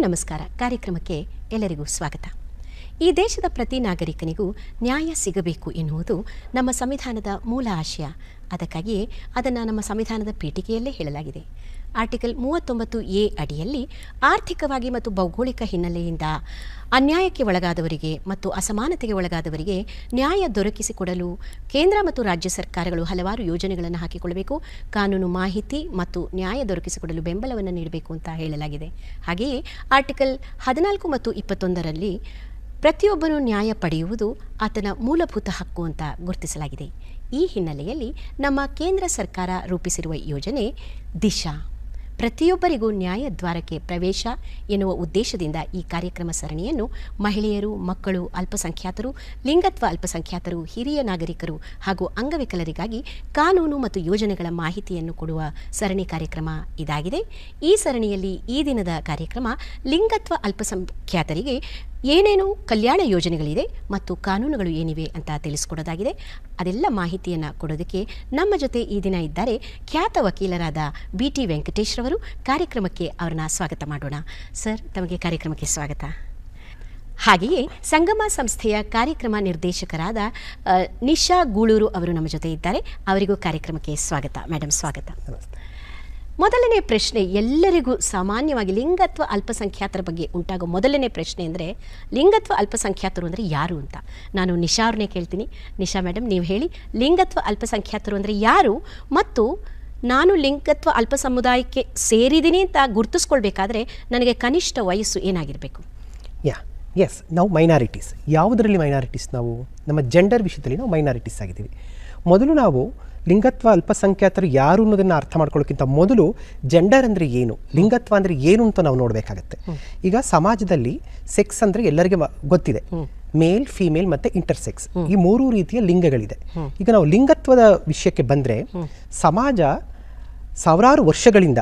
ನಮಸ್ಕಾರ. ಕಾರ್ಯಕ್ರಮಕ್ಕೆ ಎಲ್ಲರಿಗೂ ಸ್ವಾಗತ. ಈ ದೇಶದ ಪ್ರತಿ ನಾಗರಿಕನಿಗೂ ನ್ಯಾಯ ಸಿಗಬೇಕು ಎನ್ನುವುದು ನಮ್ಮ ಸಂವಿಧಾನದ ಮೂಲ ಆಶಯ. ಅದಕ್ಕಾಗಿಯೇ ಅದನ್ನು ನಮ್ಮ ಸಂವಿಧಾನದ ಪೀಠಿಕೆಯಲ್ಲೇ ಹೇಳಲಾಗಿದೆ. ಆರ್ಟಿಕಲ್ ಮೂವತ್ತೊಂಬತ್ತು ಎ ಅಡಿಯಲ್ಲಿ ಆರ್ಥಿಕವಾಗಿ ಮತ್ತು ಭೌಗೋಳಿಕ ಹಿನ್ನೆಲೆಯಿಂದ ಅನ್ಯಾಯಕ್ಕೆ ಒಳಗಾದವರಿಗೆ ಮತ್ತು ಅಸಮಾನತೆಗೆ ಒಳಗಾದವರಿಗೆ ನ್ಯಾಯ ದೊರಕಿಸಿಕೊಡಲು ಕೇಂದ್ರ ಮತ್ತು ರಾಜ್ಯ ಸರ್ಕಾರಗಳು ಹಲವಾರು ಯೋಜನೆಗಳನ್ನು ಹಾಕಿಕೊಳ್ಳಬೇಕು. ಕಾನೂನು ಮಾಹಿತಿ ಮತ್ತು ನ್ಯಾಯ ದೊರಕಿಸಿಕೊಡಲು ಬೆಂಬಲವನ್ನು ನೀಡಬೇಕು ಅಂತ ಹೇಳಲಾಗಿದೆ. ಹಾಗೆಯೇ ಆರ್ಟಿಕಲ್ ಹದಿನಾಲ್ಕು ಮತ್ತು ಇಪ್ಪತ್ತೊಂದರಲ್ಲಿ ಪ್ರತಿಯೊಬ್ಬನು ನ್ಯಾಯ ಪಡೆಯುವುದು ಆತನ ಮೂಲಭೂತ ಹಕ್ಕು ಅಂತ ಗುರುತಿಸಲಾಗಿದೆ. ಈ ಹಿನ್ನೆಲೆಯಲ್ಲಿ ನಮ್ಮ ಕೇಂದ್ರ ಸರ್ಕಾರ ರೂಪಿಸಿರುವ ಯೋಜನೆ ದಿಶಾ. ಪ್ರತಿಯೊಬ್ಬರಿಗೂ ನ್ಯಾಯದ್ವಾರಕ್ಕೆ ಪ್ರವೇಶ ಎನ್ನುವ ಉದ್ದೇಶದಿಂದ ಈ ಕಾರ್ಯಕ್ರಮ ಸರಣಿಯನ್ನು ಮಹಿಳೆಯರು, ಮಕ್ಕಳು, ಅಲ್ಪಸಂಖ್ಯಾತರು, ಲಿಂಗತ್ವ ಅಲ್ಪಸಂಖ್ಯಾತರು, ಹಿರಿಯ ನಾಗರಿಕರು ಹಾಗೂ ಅಂಗವಿಕಲರಿಗಾಗಿ ಕಾನೂನು ಮತ್ತು ಯೋಜನೆಗಳ ಮಾಹಿತಿಯನ್ನು ಕೊಡುವ ಸರಣಿ ಕಾರ್ಯಕ್ರಮ ಇದಾಗಿದೆ. ಈ ಸರಣಿಯಲ್ಲಿ ಈ ದಿನದ ಕಾರ್ಯಕ್ರಮ ಲಿಂಗತ್ವ ಅಲ್ಪಸಂಖ್ಯಾತರಿಗೆ ಏನೇನು ಕಲ್ಯಾಣ ಯೋಜನೆಗಳಿದೆ ಮತ್ತು ಕಾನೂನುಗಳು ಏನಿವೆ ಅಂತ ತಿಳಿಸ್ಕೊಡೋದಾಗಿದೆ. ಅದೆಲ್ಲ ಮಾಹಿತಿಯನ್ನು ಕೊಡೋದಕ್ಕೆ ನಮ್ಮ ಜೊತೆ ಈ ದಿನ ಇದ್ದಾರೆ ಖ್ಯಾತ ವಕೀಲರಾದ ಬಿ ಟಿ ವೆಂಕಟೇಶ್ ರವರು. ಕಾರ್ಯಕ್ರಮಕ್ಕೆ ಅವರನ್ನ ಸ್ವಾಗತ ಮಾಡೋಣ. ಸರ್, ತಮಗೆ ಕಾರ್ಯಕ್ರಮಕ್ಕೆ ಸ್ವಾಗತ. ಹಾಗೆಯೇ ಸಂಗಮ ಸಂಸ್ಥೆಯ ಕಾರ್ಯಕ್ರಮ ನಿರ್ದೇಶಕರಾದ ನಿಶಾ ಗೂಳೂರು ಅವರು ನಮ್ಮ ಜೊತೆ ಇದ್ದಾರೆ. ಅವರಿಗೂ ಕಾರ್ಯಕ್ರಮಕ್ಕೆ ಸ್ವಾಗತ. ಮೇಡಮ್ ಸ್ವಾಗತ. ಮೊದಲನೇ ಪ್ರಶ್ನೆ ಎಲ್ಲರಿಗೂ ಸಾಮಾನ್ಯವಾಗಿ ಲಿಂಗತ್ವ ಅಲ್ಪಸಂಖ್ಯಾತರ ಬಗ್ಗೆ ಉಂಟಾಗೋ ಮೊದಲನೇ ಪ್ರಶ್ನೆ ಅಂದರೆ ಲಿಂಗತ್ವ ಅಲ್ಪಸಂಖ್ಯಾತರು ಅಂದರೆ ಯಾರು ಅಂತ. ನಾನು ನಿಶಾ ಅವ್ರನ್ನೇ ಕೇಳ್ತೀನಿ. ನಿಶಾ ಮೇಡಮ್ ನೀವು ಹೇಳಿ. ಲಿಂಗತ್ವ ಅಲ್ಪಸಂಖ್ಯಾತರು ಅಂದರೆ ಯಾರು? ಮತ್ತು ನಾನು ಲಿಂಗತ್ವ ಅಲ್ಪ ಸಮುದಾಯಕ್ಕೆ ಸೇರಿದ್ದೀನಿ ಅಂತ ಗುರುತಿಸ್ಕೊಳ್ಬೇಕಾದ್ರೆ ನನಗೆ ಕನಿಷ್ಠ ವಯಸ್ಸು ಏನಾಗಿರಬೇಕು? ಯಾ ಎಸ್ ನಾವು ಮೈನಾರಿಟೀಸ್ ಯಾವುದರಲ್ಲಿ ಮೈನಾರಿಟೀಸ್ ನಾವು? ನಮ್ಮ ಜೆಂಡರ್ ವಿಷಯದಲ್ಲಿ ನಾವು ಮೈನಾರಿಟೀಸ್ ಆಗಿದ್ದೀವಿ. ಮೊದಲು ನಾವು ಲಿಂಗತ್ವ ಅಲ್ಪಸಂಖ್ಯಾತರು ಯಾರು ಅನ್ನೋದನ್ನು ಅರ್ಥ ಮಾಡ್ಕೊಳ್ಳೋಕ್ಕಿಂತ ಮೊದಲು ಜೆಂಡರ್ ಅಂದರೆ ಏನು? ಲಿಂಗತ್ವ ಅಂದರೆ ಏನು ಅಂತ ನಾವು ನೋಡಬೇಕಾಗತ್ತೆ. ಈಗ ಸಮಾಜದಲ್ಲಿ ಸೆಕ್ಸ್ ಅಂದರೆ ಎಲ್ಲರಿಗೆ ಗೊತ್ತಿದೆ. ಮೇಲ್ ಫಿಮೇಲ್ ಮತ್ತೆ ಇಂಟರ್ಸೆಕ್ಸ್ ಈ ಮೂರು ರೀತಿಯ ಲಿಂಗಗಳಿದೆ. ಈಗ ನಾವು ಲಿಂಗತ್ವದ ವಿಷಯಕ್ಕೆ ಬಂದರೆ ಸಮಾಜ ಸಾವಿರಾರು ವರ್ಷಗಳಿಂದ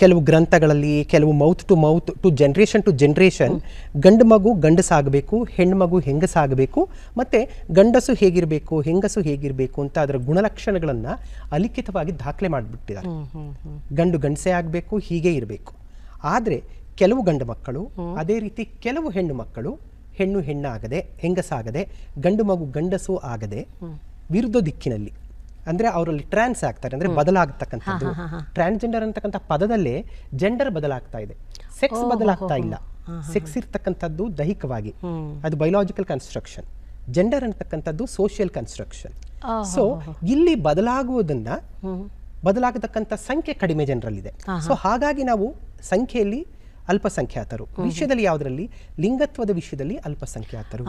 ಕೆಲವು ಗ್ರಂಥಗಳಲ್ಲಿ ಕೆಲವು mouth to mouth to generation to generation ಗಂಡು ಮಗು ಗಂಡಸಾಗಬೇಕು ಹೆಣ್ಣು ಮಗು ಹೆಂಗಸಾಗಬೇಕು ಮತ್ತು ಗಂಡಸು ಹೇಗಿರಬೇಕು ಹೆಂಗಸು ಹೇಗಿರಬೇಕು ಅಂತ ಅದರ ಗುಣಲಕ್ಷಣಗಳನ್ನು ಅಲಿಖಿತವಾಗಿ ದಾಖಲೆ ಮಾಡಿಬಿಟ್ಟಿದ್ದಾರೆ. ಗಂಡು ಗಂಡಸೇ ಆಗಬೇಕು ಹೀಗೆ ಇರಬೇಕು. ಆದರೆ ಕೆಲವು ಗಂಡು ಮಕ್ಕಳು ಅದೇ ರೀತಿ ಕೆಲವು ಹೆಣ್ಣು ಮಕ್ಕಳು ಹೆಣ್ಣು ಹೆಣ್ಣಾಗದೆ ಹೆಂಗಸಾಗದೆ ಗಂಡು ಮಗು ಗಂಡಸು ಆಗದೆ ವಿರುದ್ಧ ದಿಕ್ಕಿನಲ್ಲಿ ಅಂದ್ರೆ ಅವರಲ್ಲಿ ಟ್ರಾನ್ಸ್ ಆಗ್ತಾರೆ ಅಂದ್ರೆ ಬದಲಾಗತಕ್ಕಂಥದ್ದು. ಟ್ರಾನ್ಸ್ಜೆಂಡರ್ ಅಂತಕ್ಕಂಥ ಪದದಲ್ಲೇ ಜೆಂಡರ್ ಬದಲಾಗ್ತಾ ಇದೆ. ಸೆಕ್ಸ್ ಬದಲಾಗ್ತಾ ಇಲ್ಲ. ಸೆಕ್ಸ್ ಇರ್ತಕ್ಕಂಥದ್ದು ದೈಹಿಕವಾಗಿ. ಅದು ಬಯೋಲಾಜಿಕಲ್ ಕನ್ಸ್ಟ್ರಕ್ಷನ್ ಜೆಂಡರ್ ಅಂತಕ್ಕಂಥದ್ದು ಸೋಷಿಯಲ್ ಕನ್ಸ್ಟ್ರಕ್ಷನ್ ಸೊ ಇಲ್ಲಿ ಬದಲಾಗುವುದನ್ನ ಬದಲಾಗತಕ್ಕಂಥ ಸಂಖ್ಯೆ ಕಡಿಮೆ ಜನರಲ್ಲಿದೆ. ಸೊ ಹಾಗಾಗಿ ನಾವು ಸಂಖ್ಯೆಯಲ್ಲಿ ಅಲ್ಪಸಂಖ್ಯಾತರು. ವಿಷಯದಲ್ಲಿ ಯಾವುದರಲ್ಲಿ? ಲಿಂಗತ್ವದ ವಿಷಯದಲ್ಲಿ ಅಲ್ಪಸಂಖ್ಯಾತರು.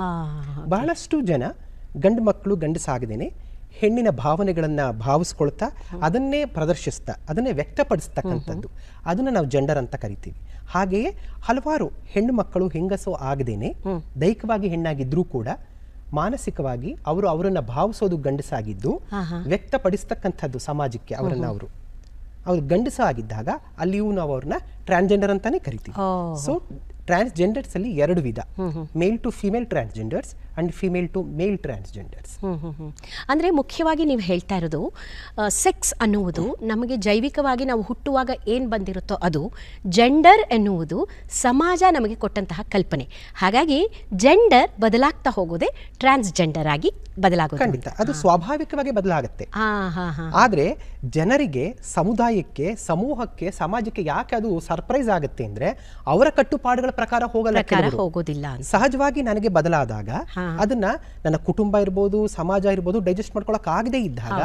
ಬಹಳಷ್ಟು ಜನ ಗಂಡು ಮಕ್ಕಳು ಗಂಡಸಾಗದೇನೆ ಹೆಣ್ಣಿನ ಭಾವನೆಗಳನ್ನು ಭಾವಿಸ್ಕೊಳ್ತಾ ಅದನ್ನೇ ಪ್ರದರ್ಶಿಸ್ತಾ ಅದನ್ನೇ ವ್ಯಕ್ತಪಡಿಸ್ತಕ್ಕಂಥದ್ದು. ಅದನ್ನ ನಾವು ಜೆಂಡರ್ ಅಂತ ಕರಿತೀವಿ. ಹಾಗೆಯೇ ಹಲವಾರು ಹೆಣ್ಣು ಮಕ್ಕಳು ಹೆಂಗಸು ಆಗದೇನೆ ದೈಹಿಕವಾಗಿ ಹೆಣ್ಣಾಗಿದ್ರೂ ಕೂಡ ಮಾನಸಿಕವಾಗಿ ಅವರು ಅವರನ್ನು ಭಾವಿಸೋದು ಗಂಡಸಾಗಿದ್ದು ವ್ಯಕ್ತಪಡಿಸ್ತಕ್ಕಂಥದ್ದು ಸಮಾಜಕ್ಕೆ ಅವರನ್ನ ಅವರು. ಅವ್ರು ಗಂಡಸ ಆಗಿದ್ದಾಗ ಅಲ್ಲಿಯೂ ನಾವು ಅವ್ರನ್ನ ಟ್ರಾನ್ಸ್ಜೆಂಡರ್ ಅಂತಾನೆ ಕರಿತೀವಿ. ಸೊ ಟ್ರಾನ್ಸ್ಜೆಂಡರ್ಸ್ ಅಲ್ಲಿ ಎರಡು ವಿಧ. Male to female transgenders and female to male transgenders. ಅಂದ್ರೆ ಮುಖ್ಯವಾಗಿ ನೀವು ಹೇಳ್ತಾ ಇರೋದು ಸೆಕ್ಸ್ ಅನ್ನುವುದು ನಮಗೆ ಜೈವಿಕವಾಗಿ ನಾವು ಹುಟ್ಟುವಾಗ ಏನು ಬಂದಿರುತ್ತೋ ಅದು ಜೆಂಡರ್ ಎನ್ನುವುದು ಸಮಾಜ ನಮಗೆ ಕೊಟ್ಟಂತಹ ಕಲ್ಪನೆ. ಹಾಗಾಗಿ ಜೆಂಡರ್ ಬದಲಾಗ್ತಾ ಹೋಗೋದೇ ಟ್ರಾನ್ಸ್ಜೆಂಡರ್ ಆಗಿ ಬದಲಾಗುತ್ತೆ ಖಂಡಿತ. ಅದು ಸ್ವಾಭಾವಿಕವಾಗಿ ಬದಲಾಗುತ್ತೆ. ಆದರೆ ಜನರಿಗೆ ಸಮುದಾಯಕ್ಕೆ ಸಮೂಹಕ್ಕೆ ಸಮಾಜಕ್ಕೆ ಯಾಕೆ ಅದು ಸರ್ಪ್ರೈಸ್ ಆಗುತ್ತೆ ಅಂದ್ರೆ ಅವರ ಕಟ್ಟುಪಾಡುಗಳ ಪ್ರಕಾರ ಹೋಗಲ್ಲ. ಹೋಗೋದಿಲ್ಲ ಸಹಜವಾಗಿ ನನಗೆ ಬದಲಾದಾಗ ಅದನ್ನ ನನ್ನ ಕುಟುಂಬ ಇರ್ಬೋದು ಸಮಾಜ ಇರ್ಬೋದು ಡೈಜೆಸ್ಟ್ ಮಾಡ್ಕೊಳಕ್ ಆಗದೆ ಇದ್ದಾಗ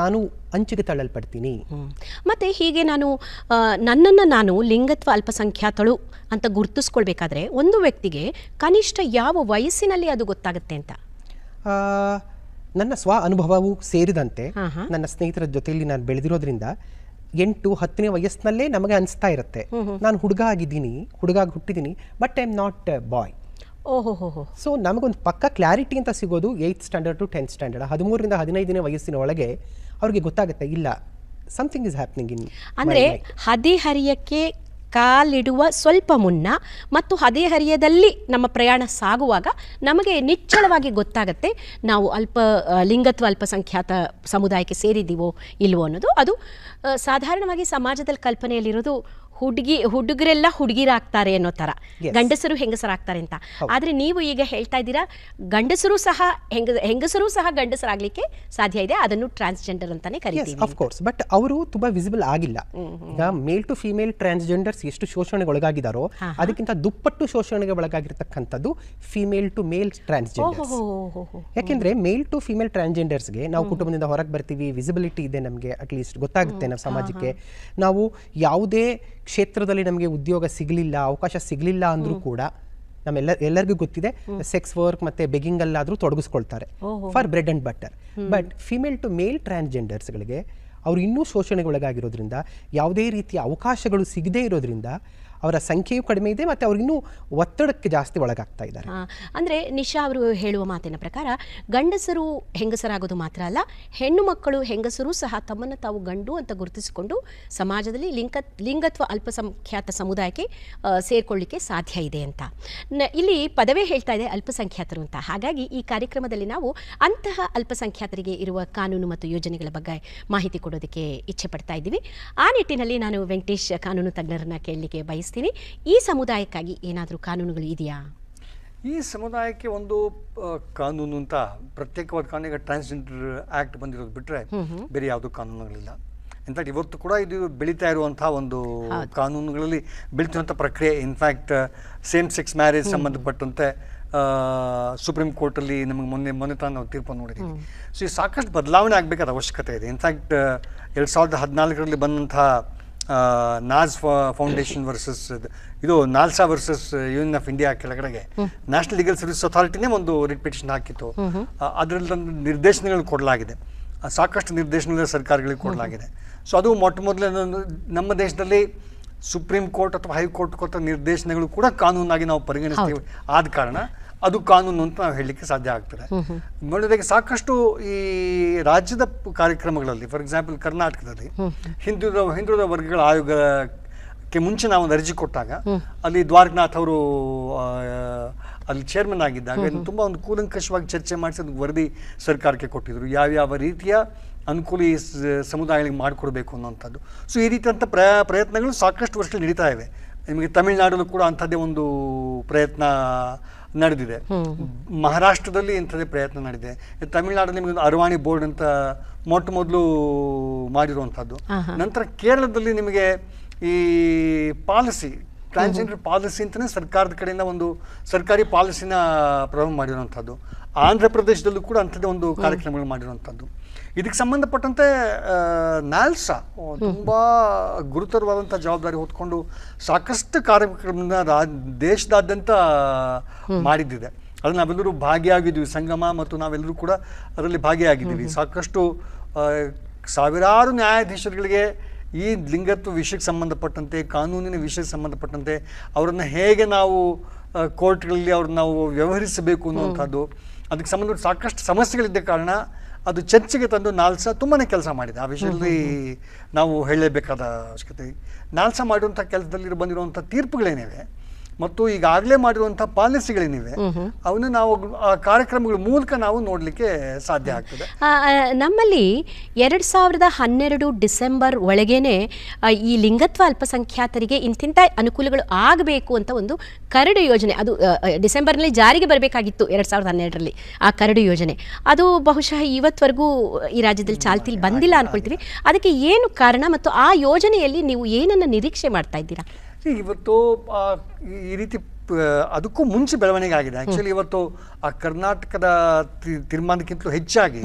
ನಾನು ಅಂಚಿಗೆ ತಳ್ಳಲ್ಪಡ್ತೀನಿ. ಮತ್ತೆ ಹೀಗೆ ನಾನು ನನ್ನನ್ನು ನಾನು ಲಿಂಗತ್ವ ಅಲ್ಪಸಂಖ್ಯಾತಳು ಅಂತ ಗುರುತಿಸ್ಕೊಳ್ಬೇಕಾದ್ರೆ ಒಂದು ವ್ಯಕ್ತಿಗೆ ಕನಿಷ್ಠ ಯಾವ ವಯಸ್ಸಿನಲ್ಲಿ ಅದು ಗೊತ್ತಾಗುತ್ತೆ ಅಂತ? ನನ್ನ ಸ್ವ ಅನುಭವವು ಸೇರಿದಂತೆ ನನ್ನ ಸ್ನೇಹಿತರ ಜೊತೆಯಲ್ಲಿ ನಾನು ಬೆಳೆದಿರೋದ್ರಿಂದ ಎಂಟು ಹತ್ತನೇ ವಯಸ್ಸಿನಲ್ಲೇ ನಮಗೆ ಅನಿಸ್ತಾ ಇರುತ್ತೆ. ನಾನು ಹುಡುಗ ಆಗಿದ್ದೀನಿ ಹುಡುಗ ಹುಟ್ಟಿದ್ದೀನಿ but I am not boy ಓಹೋ ಸೊ ನಮಗೊಂದು ಪಕ್ಕ ಕ್ಲಾರಿಟಿ ಅಂತ ಸಿಗೋದು eighth standard to tenth standard ಹದಿಮೂರರಿಂದ ಹದಿನೈದನೇ ವಯಸ್ಸಿನ ಒಳಗೆ ಅವ್ರಿಗೆ ಗೊತ್ತಾಗುತ್ತೆ ಇಲ್ಲ ಸಮಥಿಂಗ್ ಇಸ್ ಹ್ಯಾಪ್ನಿಂಗ್ ಇನ್ ಅಂದರೆ ಹದಿಹರಿಯಕ್ಕೆ ಕಾಲಿಡುವ ಸ್ವಲ್ಪ ಮುನ್ನ ಮತ್ತು ಹದಿಹರಿಯದಲ್ಲಿ ನಮ್ಮ ಪ್ರಯಾಣ ಸಾಗುವಾಗ ನಮಗೆ ನಿಚ್ಚಳವಾಗಿ ಗೊತ್ತಾಗುತ್ತೆ ನಾವು ಅಲ್ಪ ಲಿಂಗತ್ವ ಅಲ್ಪಸಂಖ್ಯಾತ ಸಮುದಾಯಕ್ಕೆ ಸೇರಿದ್ದೀವೋ ಇಲ್ವೋ ಅನ್ನೋದು. ಅದು ಸಾಧಾರಣವಾಗಿ ಸಮಾಜದಲ್ಲಿ ಕಲ್ಪನೆಯಲ್ಲಿರೋದು ಹುಡುಗಿ ಹುಡುಗರೆಲ್ಲ ಹುಡುಗಿರಾಗ್ತಾರೆ ಅನ್ನೋ ಥರ. ಗಂಡಸರು ಹೆಂಗಸರಾಗ್ತಾರೆ ಅಂತ. ಆದರೆ ನೀವು ಈಗ ಹೇಳ್ತಾ ಇದ್ದೀರಾ ಗಂಡಸರು ಸಹ ಹೆಂಗ ಹೆಂಗಸರು ಸಹ ಗಂಡಸರಾಗ್ಲಿಕ್ಕೆ ಸಾಧ್ಯ ಇದೆ. ಅದನ್ನು ಟ್ರಾನ್ಸ್ಜೆಂಡರ್ ಅಂತಾನೆ ಕರೀತೀವಿ ಕರಿತೀವಿ ಆಫ್ ಕೋರ್ಸ್ ಬಟ್ ಅವರು ತುಂಬಾ ವಿಸಿಬಲ್ ಆಗಿಲ್ಲ. ಈಗ ಮೇಲ್ ಟು ಫಿಮೇಲ್ ಟ್ರಾನ್ಸ್ಜೆಂಡರ್ಸ್ ಎಷ್ಟು ಶೋಷಣೆಗೆ ಒಳಗಾಗಿದಾರೋ ಅದಕ್ಕಿಂತ ದುಪ್ಪಟ್ಟು ಶೋಷಣೆಗೆ ಒಳಗಾಗಿರ್ತಕ್ಕಂಥದ್ದು ಫಿಮೇಲ್ ಟು ಮೇಲ್ ಟ್ರಾನ್ಸ್ಜೆಂಡರ್ಸ್ ಯಾಕೆಂದ್ರೆ ಮೇಲ್ ಟು ಫಿಮೇಲ್ ಟ್ರಾನ್ಸ್ಜೆಂಡರ್ಸ್ಗೆ ನಾವು ಕುಟುಂಬದಿಂದ ಹೊರಗೆ ಬರ್ತೀವಿ ವಿಸಿಬಿಲಿಟಿ ಇದೆ ನಮಗೆ ಅಟ್ಲೀಸ್ಟ್ ಗೊತ್ತಾಗುತ್ತೆ ನಮ್ಮ ಸಮಾಜಕ್ಕೆ. ನಾವು ಯಾವುದೇ ಕ್ಷೇತ್ರದಲ್ಲಿ ನಮಗೆ ಉದ್ಯೋಗ ಸಿಗಲಿಲ್ಲ ಅವಕಾಶ ಸಿಗಲಿಲ್ಲ ಅಂದ್ರೂ ಕೂಡ ನಮ್ಮೆಲ್ಲ ಎಲ್ಲರಿಗೂ ಗೊತ್ತಿದೆ ಸೆಕ್ಸ್ ವರ್ಕ್ ಮತ್ತೆ ಬೆಗಿಂಗ್ ಅಲ್ಲಾದ್ರೂ ತೊಡಗಿಸ್ಕೊಳ್ತಾರೆ. For bread and butter but female to male ಟ್ರಾನ್ಸ್ಜೆಂಡರ್ಸ್ಗಳಿಗೆ ಅವ್ರು ಇನ್ನೂ ಶೋಷಣೆಗೊಳಗಾಗಿರೋದ್ರಿಂದ ಯಾವುದೇ ರೀತಿಯ ಅವಕಾಶಗಳು ಸಿಗದೇ ಇರೋದ್ರಿಂದ ಅವರ ಸಂಖ್ಯೆಯೂ ಕಡಿಮೆ ಇದೆ ಮತ್ತು ಇನ್ನೂ ಒತ್ತಡಕ್ಕೆ ಜಾಸ್ತಿ ಒಳಗಾಗ್ತಾ ಇದ್ದಾರೆ. ಅಂದರೆ ನಿಶಾ ಅವರು ಹೇಳುವ ಮಾತಿನ ಪ್ರಕಾರ ಗಂಡಸರು ಹೆಂಗಸರಾಗೋದು ಮಾತ್ರ ಅಲ್ಲ, ಹೆಣ್ಣು ಮಕ್ಕಳು ಹೆಂಗಸರು ಸಹ ತಮ್ಮನ್ನು ತಾವು ಗಂಡು ಅಂತ ಗುರುತಿಸಿಕೊಂಡು ಸಮಾಜದಲ್ಲಿ ಲಿಂಗ, ಲಿಂಗತ್ವ ಅಲ್ಪಸಂಖ್ಯಾತ ಸಮುದಾಯಕ್ಕೆ ಸೇರಿಕೊಳ್ಳಿಕ್ಕೆ ಸಾಧ್ಯ ಇದೆ ಅಂತ. ಇಲ್ಲಿ ಪದವೇ ಹೇಳ್ತಾ ಇದೆ ಅಲ್ಪಸಂಖ್ಯಾತರು ಅಂತ. ಹಾಗಾಗಿ ಈ ಕಾರ್ಯಕ್ರಮದಲ್ಲಿ ನಾವು ಅಂತಹ ಅಲ್ಪಸಂಖ್ಯಾತರಿಗೆ ಇರುವ ಕಾನೂನು ಮತ್ತು ಯೋಜನೆಗಳ ಬಗ್ಗೆ ಮಾಹಿತಿ ಕೊಡೋದಕ್ಕೆ ಇಚ್ಛೆ ಪಡ್ತಾ ಇದ್ದೀವಿ. ಆ ನಿಟ್ಟಿನಲ್ಲಿ ನಾನು ವೆಂಕಟೇಶ್ ಕಾನೂನು ತಜ್ಞರನ್ನ ಕೇಳಲಿಕ್ಕೆ ಬಯಸ್ತೀನಿ ಈ ಸಮುದಾಯಕ್ಕಾಗಿ ಏನಾದರೂ ಕಾನೂನುಗಳು ಇದೆಯಾ? ಈ ಸಮುದಾಯಕ್ಕೆ ಒಂದು ಕಾನೂನು ಅಂತ ಪ್ರತ್ಯೇಕವಾದ ಕಾನೂನು ಈಗ ಟ್ರಾನ್ಸ್ಜೆಂಡರ್ ಆ್ಯಕ್ಟ್ ಬಂದಿರೋದು ಬಿಟ್ಟರೆ ಬೇರೆ ಯಾವುದೂ ಕಾನೂನುಗಳಿಲ್ಲ. ಇನ್ಫ್ಯಾಕ್ಟ್ ಇವತ್ತು ಕೂಡ ಇದು ಬೆಳೀತಾ ಇರುವಂಥ ಒಂದು ಕಾನೂನುಗಳಲ್ಲಿ ಬೆಳೀತಿರುವಂಥ ಪ್ರಕ್ರಿಯೆ. In fact same sex marriage ಸಂಬಂಧಪಟ್ಟಂತೆ ಸುಪ್ರೀಂ ಕೋರ್ಟಲ್ಲಿ ನಮಗೆ ಮೊನ್ನೆ ಮೊನ್ನೆ ತಾನು ನಾವು ತೀರ್ಪು ನೋಡಿದ್ದೀವಿ ಸೊ ಈ ಸಾಕಷ್ಟು ಬದಲಾವಣೆ ಆಗಬೇಕಾದ ಅವಶ್ಯಕತೆ ಇದೆ. ಇನ್ಫ್ಯಾಕ್ಟ್ ಎರಡು ಸಾವಿರದ ಹದಿನಾಲ್ಕರಲ್ಲಿ ಬಂದಂಥ ನಾಜ್ ಫೌಂಡೇಶನ್ ವರ್ಸಸ್ ಇದು NALSA versus Union of India ಕೆಳಗಡೆಗೆ ನ್ಯಾಷನಲ್ ಲೀಗಲ್ ಸರ್ವಿಸ್ ಅಥಾರಿಟಿನೇ ಒಂದು ರಿಟ್ ಪಿಟಿಷನ್ ಹಾಕಿತ್ತು ಅದರಲ್ಲಿ ಒಂದು ನಿರ್ದೇಶನಗಳು ಕೊಡಲಾಗಿದೆ. ಸಾಕಷ್ಟು ನಿರ್ದೇಶನಗಳು ಸರ್ಕಾರಗಳಿಗೆ ಕೊಡಲಾಗಿದೆ. ಸೊ ಅದು ಮೊಟ್ಟ ಮೊದಲೇ ನಮ್ಮ ದೇಶದಲ್ಲಿ ಸುಪ್ರೀಂ ಕೋರ್ಟ್ ಅಥವಾ ಹೈಕೋರ್ಟ್ ಕೊಟ್ಟ ನಿರ್ದೇಶನಗಳು ಕೂಡ ಕಾನೂನಾಗಿ ನಾವು ಪರಿಗಣಿಸ್ತೀವಿ. ಆದ ಕಾರಣ ಅದು ಕಾನೂನು ಅಂತ ನಾವು ಹೇಳಲಿಕ್ಕೆ ಸಾಧ್ಯ ಆಗ್ತದೆ. ನೋಡಿದಾಗ ಸಾಕಷ್ಟು ಈ ರಾಜ್ಯದ ಕಾರ್ಯಕ್ರಮಗಳಲ್ಲಿ ಫಾರ್ ಎಕ್ಸಾಂಪಲ್ ಕರ್ನಾಟಕದಲ್ಲಿ ಹಿಂದುಳಿದ ಹಿಂದುಳಿದ ವರ್ಗಗಳ ಆಯೋಗಕ್ಕೆ ಮುಂಚೆ ನಾವು ಒಂದು ಅರ್ಜಿ ಕೊಟ್ಟಾಗ ಅಲ್ಲಿ ದ್ವಾರಕನಾಥ್ ಅವರು ಅಲ್ಲಿ ಚೇರ್ಮನ್ ಆಗಿದ್ದಾಗ ತುಂಬ ಒಂದು ಕೂಲಂಕಷವಾಗಿ ಚರ್ಚೆ ಮಾಡಿಸಿ ಅದಕ್ಕೆ ವರದಿ ಸರ್ಕಾರಕ್ಕೆ ಕೊಟ್ಟಿದ್ರು. ಯಾವ್ಯಾವ ರೀತಿಯ ಅನುಕೂಲ ಈ ಸಮುದಾಯಗಳಿಗೆ ಮಾಡಿಕೊಡ್ಬೇಕು ಅನ್ನೋಂಥದ್ದು ಸೊ ಈ ರೀತಿಯಂಥ ಪ್ರಯ ಪ್ರಯತ್ನಗಳು ಸಾಕಷ್ಟು ವರ್ಷಗಳು ನಡೀತಾ ಇವೆ. ನಿಮಗೆ ತಮಿಳುನಾಡಲ್ಲೂ ಕೂಡ ಅಂಥದ್ದೇ ಒಂದು ಪ್ರಯತ್ನ ನಡೆದಿದೆ. ಮಹಾರಾಷ್ಟ್ರದಲ್ಲಿ ಇಂಥದ್ದೇ ಪ್ರಯತ್ನ ನಡೆದಿದೆ. ತಮಿಳುನಾಡಲ್ಲಿ ನಿಮಗೆ ಒಂದು ಅರವಾಣಿ ಬೋರ್ಡ್ ಅಂತ ಮೊಟ್ಟ ಮೊದಲು ಮಾಡಿರುವಂಥದ್ದು. ನಂತರ ಕೇರಳದಲ್ಲಿ ನಿಮಗೆ ಈ ಪಾಲಿಸಿ ಟ್ರಾನ್ಸ್ಜೆಂಡರ್ ಪಾಲಿಸಿ ಅಂತಲೇ ಸರ್ಕಾರದ ಕಡೆಯಿಂದ ಒಂದು ಸರ್ಕಾರಿ ಪಾಲಿಸಿನ ಪ್ರಾರಂಭ ಮಾಡಿರುವಂಥದ್ದು. ಆಂಧ್ರ ಪ್ರದೇಶದಲ್ಲೂ ಕೂಡ ಅಂಥದ್ದೇ ಒಂದು ಕಾರ್ಯಕ್ರಮಗಳು ಮಾಡಿರುವಂಥದ್ದು. ಇದಕ್ಕೆ ಸಂಬಂಧಪಟ್ಟಂತೆ ನಾಲ್ಸಾ ತುಂಬಾ ಗುರುತರವಾದಂಥ ಜವಾಬ್ದಾರಿ ಹೊತ್ಕೊಂಡು ಸಾಕಷ್ಟು ಕಾರ್ಯಕ್ರಮನ ರಾ ದೇಶದಾದ್ಯಂತ ಮಾಡಿದ್ದಿದೆ. ಅದು ನಾವೆಲ್ಲರೂ ಭಾಗಿಯಾಗಿದ್ದೀವಿ ಸಂಗಮ ಮತ್ತು ನಾವೆಲ್ಲರೂ ಕೂಡ ಅದರಲ್ಲಿ ಭಾಗಿಯಾಗಿದ್ದೀವಿ. ಸಾಕಷ್ಟು ಸಾವಿರಾರು ನ್ಯಾಯಾಧೀಶರುಗಳಿಗೆ ಈ ಲಿಂಗತ್ವ ವಿಷಯಕ್ಕೆ ಸಂಬಂಧಪಟ್ಟಂತೆ ಕಾನೂನಿನ ವಿಷಯಕ್ಕೆ ಸಂಬಂಧಪಟ್ಟಂತೆ ಅವರನ್ನು ಹೇಗೆ ನಾವು ಕೋರ್ಟ್ಗಳಲ್ಲಿ ಅವ್ರನ್ನ ನಾವು ವ್ಯವಹರಿಸಬೇಕು ಅನ್ನುವಂಥದ್ದು. ಅದಕ್ಕೆ ಸಂಬಂಧಪಟ್ಟ ಸಾಕಷ್ಟು ಸಮಸ್ಯೆಗಳಿದ್ದ ಕಾರಣ ಅದು ಚರ್ಚೆಗೆ ತಂದು ನಾಲ್ಸಾ ತುಂಬಾ ಕೆಲಸ ಮಾಡಿದೆ. ಆ ವಿಷಯದಲ್ಲಿ ನಾವು ಹೇಳಲೇಬೇಕಾದ ಅವಶ್ಯಕತೆ. ನಾಲ್ಸಾ ಮಾಡುವಂಥ ಕೆಲಸದಲ್ಲಿ ಬಂದಿರುವಂಥ ತೀರ್ಪುಗಳೇನಿವೆ? ಮತ್ತು ಈಗಾಗಲೇ ಮಾಡಿರುವಂಥ ಪಾಲಿಸಿಗಳೇನಿವೆ ಅವನ್ನ ನಾವು ಆ ಕಾರ್ಯಕ್ರಮಗಳ ಮೂಲಕ ನಾವು ನೋಡಲಿಕ್ಕೆ ಸಾಧ್ಯ ಆಗ್ತದೆ. ನಮ್ಮಲ್ಲಿ ಎರಡು ಸಾವಿರದ ಹನ್ನೆರಡು ಡಿಸೆಂಬರ್ ಒಳಗೇನೆ ಈ ಲಿಂಗತ್ವ ಅಲ್ಪಸಂಖ್ಯಾತರಿಗೆ ಇಂತಿಂಥ ಅನುಕೂಲಗಳು ಆಗಬೇಕು ಅಂತ ಒಂದು ಕರಡು ಯೋಜನೆ ಅದು ಡಿಸೆಂಬರ್ನಲ್ಲಿ ಜಾರಿಗೆ ಬರಬೇಕಾಗಿತ್ತು ಎರಡು ಸಾವಿರದ ಹನ್ನೆರಡರಲ್ಲಿ ಆ ಕರಡು ಯೋಜನೆ. ಅದು ಬಹುಶಃ ಇವತ್ತವರೆಗೂ ಈ ರಾಜ್ಯದಲ್ಲಿ ಚಾಲ್ತಿಲಿ ಬಂದಿಲ್ಲ ಅನ್ಕೊಳ್ತೀವಿ. ಅದಕ್ಕೆ ಏನು ಕಾರಣ ಮತ್ತು ಆ ಯೋಜನೆಯಲ್ಲಿ ನೀವು ಏನನ್ನು ನಿರೀಕ್ಷೆ ಮಾಡ್ತಾ ಇದ್ದೀರಾ? ಇವತ್ತು ಈ- ರೀತಿ ಅದಕ್ಕೂ ಮುಂಚೆ ಬೆಳವಣಿಗೆ ಆಗಿದೆ ಆ್ಯಕ್ಚುಲಿ ಇವತ್ತು ಆ ಕರ್ನಾಟಕದ ತೀರ್ಮಾನಕ್ಕಿಂತಲೂ ಹೆಚ್ಚಾಗಿ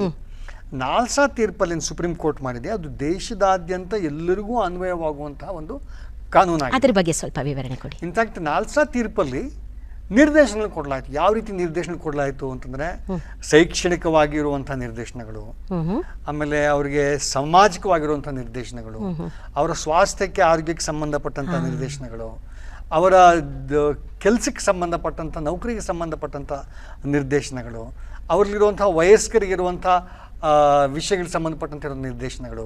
ನಾಲ್ಸಾ ತೀರ್ಪಲ್ಲಿ ಸುಪ್ರೀಂ ಕೋರ್ಟ್ ಮಾಡಿದೆ. ಅದು ದೇಶದಾದ್ಯಂತ ಎಲ್ಲರಿಗೂ ಅನ್ವಯವಾಗುವಂತಹ ಒಂದು ಕಾನೂನಾಗಿದೆ. ಅದ್ರ ಬಗ್ಗೆ ಸ್ವಲ್ಪ ವಿವರಣೆ ಕೊಡಿ. ಇನ್ಫ್ಯಾಕ್ಟ್ ನಾಲ್ಸಾ ತೀರ್ಪಲ್ಲಿ ನಿರ್ದೇಶನ ಕೊಡಲಾಯಿತು. ಯಾವ ರೀತಿ ನಿರ್ದೇಶನ ಕೊಡಲಾಯಿತು ಅಂತಂದ್ರೆ ಶೈಕ್ಷಣಿಕವಾಗಿರುವಂಥ ನಿರ್ದೇಶನಗಳು ಆಮೇಲೆ ಅವರಿಗೆ ಸಾಮಾಜಿಕವಾಗಿರುವಂತಹ ನಿರ್ದೇಶನಗಳು ಅವರ ಸ್ವಾಸ್ಥ್ಯಕ್ಕೆ ಆರೋಗ್ಯಕ್ಕೆ ಸಂಬಂಧಪಟ್ಟಂಥ ನಿರ್ದೇಶನಗಳು ಅವರ ಕೆಲಸಕ್ಕೆ ಸಂಬಂಧಪಟ್ಟಂತ ನೌಕರಿಗೆ ಸಂಬಂಧಪಟ್ಟಂತ ನಿರ್ದೇಶನಗಳು ಅವರಲ್ಲಿರುವಂಥ ವಯಸ್ಕರಿಗಿರುವಂಥ ಆ, ವಿಷಯಗಳಿಗೆ ಸಂಬಂಧಪಟ್ಟಂತೆ ಇರೋ ನಿರ್ದೇಶನಗಳು.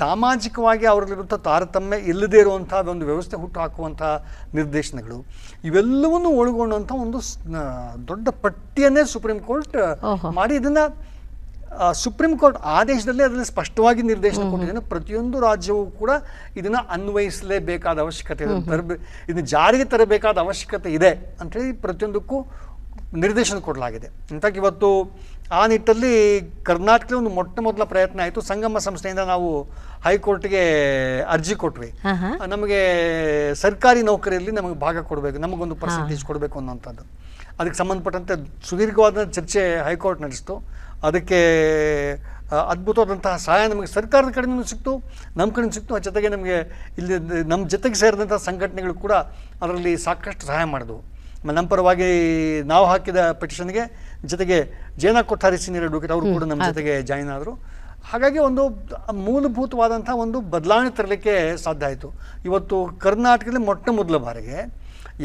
ಸಾಮಾಜಿಕವಾಗಿ ಅವರಲ್ಲಿರುವಂಥ ತಾರತಮ್ಯ ಇಲ್ಲದೇ ಇರುವಂಥ ಒಂದು ವ್ಯವಸ್ಥೆ ಹುಟ್ಟು ಹಾಕುವಂಥ ನಿರ್ದೇಶನಗಳು. ಇವೆಲ್ಲವನ್ನು ಒಳಗೊಂಡಂಥ ಒಂದು ದೊಡ್ಡ ಪಟ್ಟಿಯನ್ನೇ ಸುಪ್ರೀಂ ಕೋರ್ಟ್ ಮಾಡಿ ಇದನ್ನು ಸುಪ್ರೀಂ ಕೋರ್ಟ್ ಆದೇಶದಲ್ಲಿ ಅದನ್ನು ಸ್ಪಷ್ಟವಾಗಿ ನಿರ್ದೇಶನ ಕೊಟ್ಟಿದ್ದೇನೆ ಪ್ರತಿಯೊಂದು ರಾಜ್ಯವೂ ಕೂಡ ಇದನ್ನ ಅನ್ವಯಿಸಲೇಬೇಕಾದ ಅವಶ್ಯಕತೆ ಇದೆ. ತರಬೇ ಇದನ್ನು ಜಾರಿಗೆ ತರಬೇಕಾದ ಅವಶ್ಯಕತೆ ಇದೆ ಅಂತೇಳಿ ಪ್ರತಿಯೊಂದಕ್ಕೂ ನಿರ್ದೇಶನ ಕೊಡಲಾಗಿದೆ. ಇಂತಾಗಿ ಇವತ್ತು ಆ ನಿಟ್ಟಲ್ಲಿ ಕರ್ನಾಟಕದ ಒಂದು ಮೊಟ್ಟ ಮೊದಲ ಪ್ರಯತ್ನ ಆಯಿತು. ಸಂಗಮ ಸಂಸ್ಥೆಯಿಂದ ನಾವು ಹೈಕೋರ್ಟ್ಗೆ ಅರ್ಜಿ ಕೊಟ್ವಿ. ನಮಗೆ ಸರ್ಕಾರಿ ನೌಕರಿಯಲ್ಲಿ ನಮಗೆ ಭಾಗ ಕೊಡಬೇಕು ನಮಗೊಂದು ಪರ್ಸೆಂಟೇಜ್ ಕೊಡಬೇಕು ಅನ್ನೋಂಥದ್ದು ಅದಕ್ಕೆ ಸಂಬಂಧಪಟ್ಟಂತೆ ಸುದೀರ್ಘವಾದ ಚರ್ಚೆ ಹೈಕೋರ್ಟ್ ನಡೆಸಿತು. ಅದಕ್ಕೆ ಅದ್ಭುತವಾದಂತಹ ಸಹಾಯ ನಮಗೆ ಸರ್ಕಾರದ ಕಡೆಯಿಂದ ಸಿಕ್ತು ನಮ್ಮ ಕಡೆಯಿಂದ ಸಿಕ್ತು. ಆ ಜೊತೆಗೆ ನಮಗೆ ಇಲ್ಲಿ ನಮ್ಮ ಜೊತೆಗೆ ಸೇರಿದಂಥ ಸಂಘಟನೆಗಳು ಕೂಡ ಅದರಲ್ಲಿ ಸಾಕಷ್ಟು ಸಹಾಯ ಮಾಡಿದವು. ನಮ್ಮ ಪರವಾಗಿ ನಾವು ಹಾಕಿದ ಪಿಟಿಷನ್ಗೆ ಜೊತೆಗೆ ಜೇನ ಕೊಠಾರಿ ಸೀನಿಯರ್ ಅಡ್ವೊಕೇಟ್ ಅವರು ಕೂಡ ನಮ್ಮ ಜೊತೆಗೆ ಜಾಯಿನ್ ಆದರು. ಹಾಗಾಗಿ ಒಂದು ಮೂಲಭೂತವಾದಂಥ ಒಂದು ಬದಲಾವಣೆ ತರಲಿಕ್ಕೆ ಸಾಧ್ಯ ಆಯಿತು. ಇವತ್ತು ಕರ್ನಾಟಕದಲ್ಲಿ ಮೊಟ್ಟ ಮೊದಲ ಬಾರಿಗೆ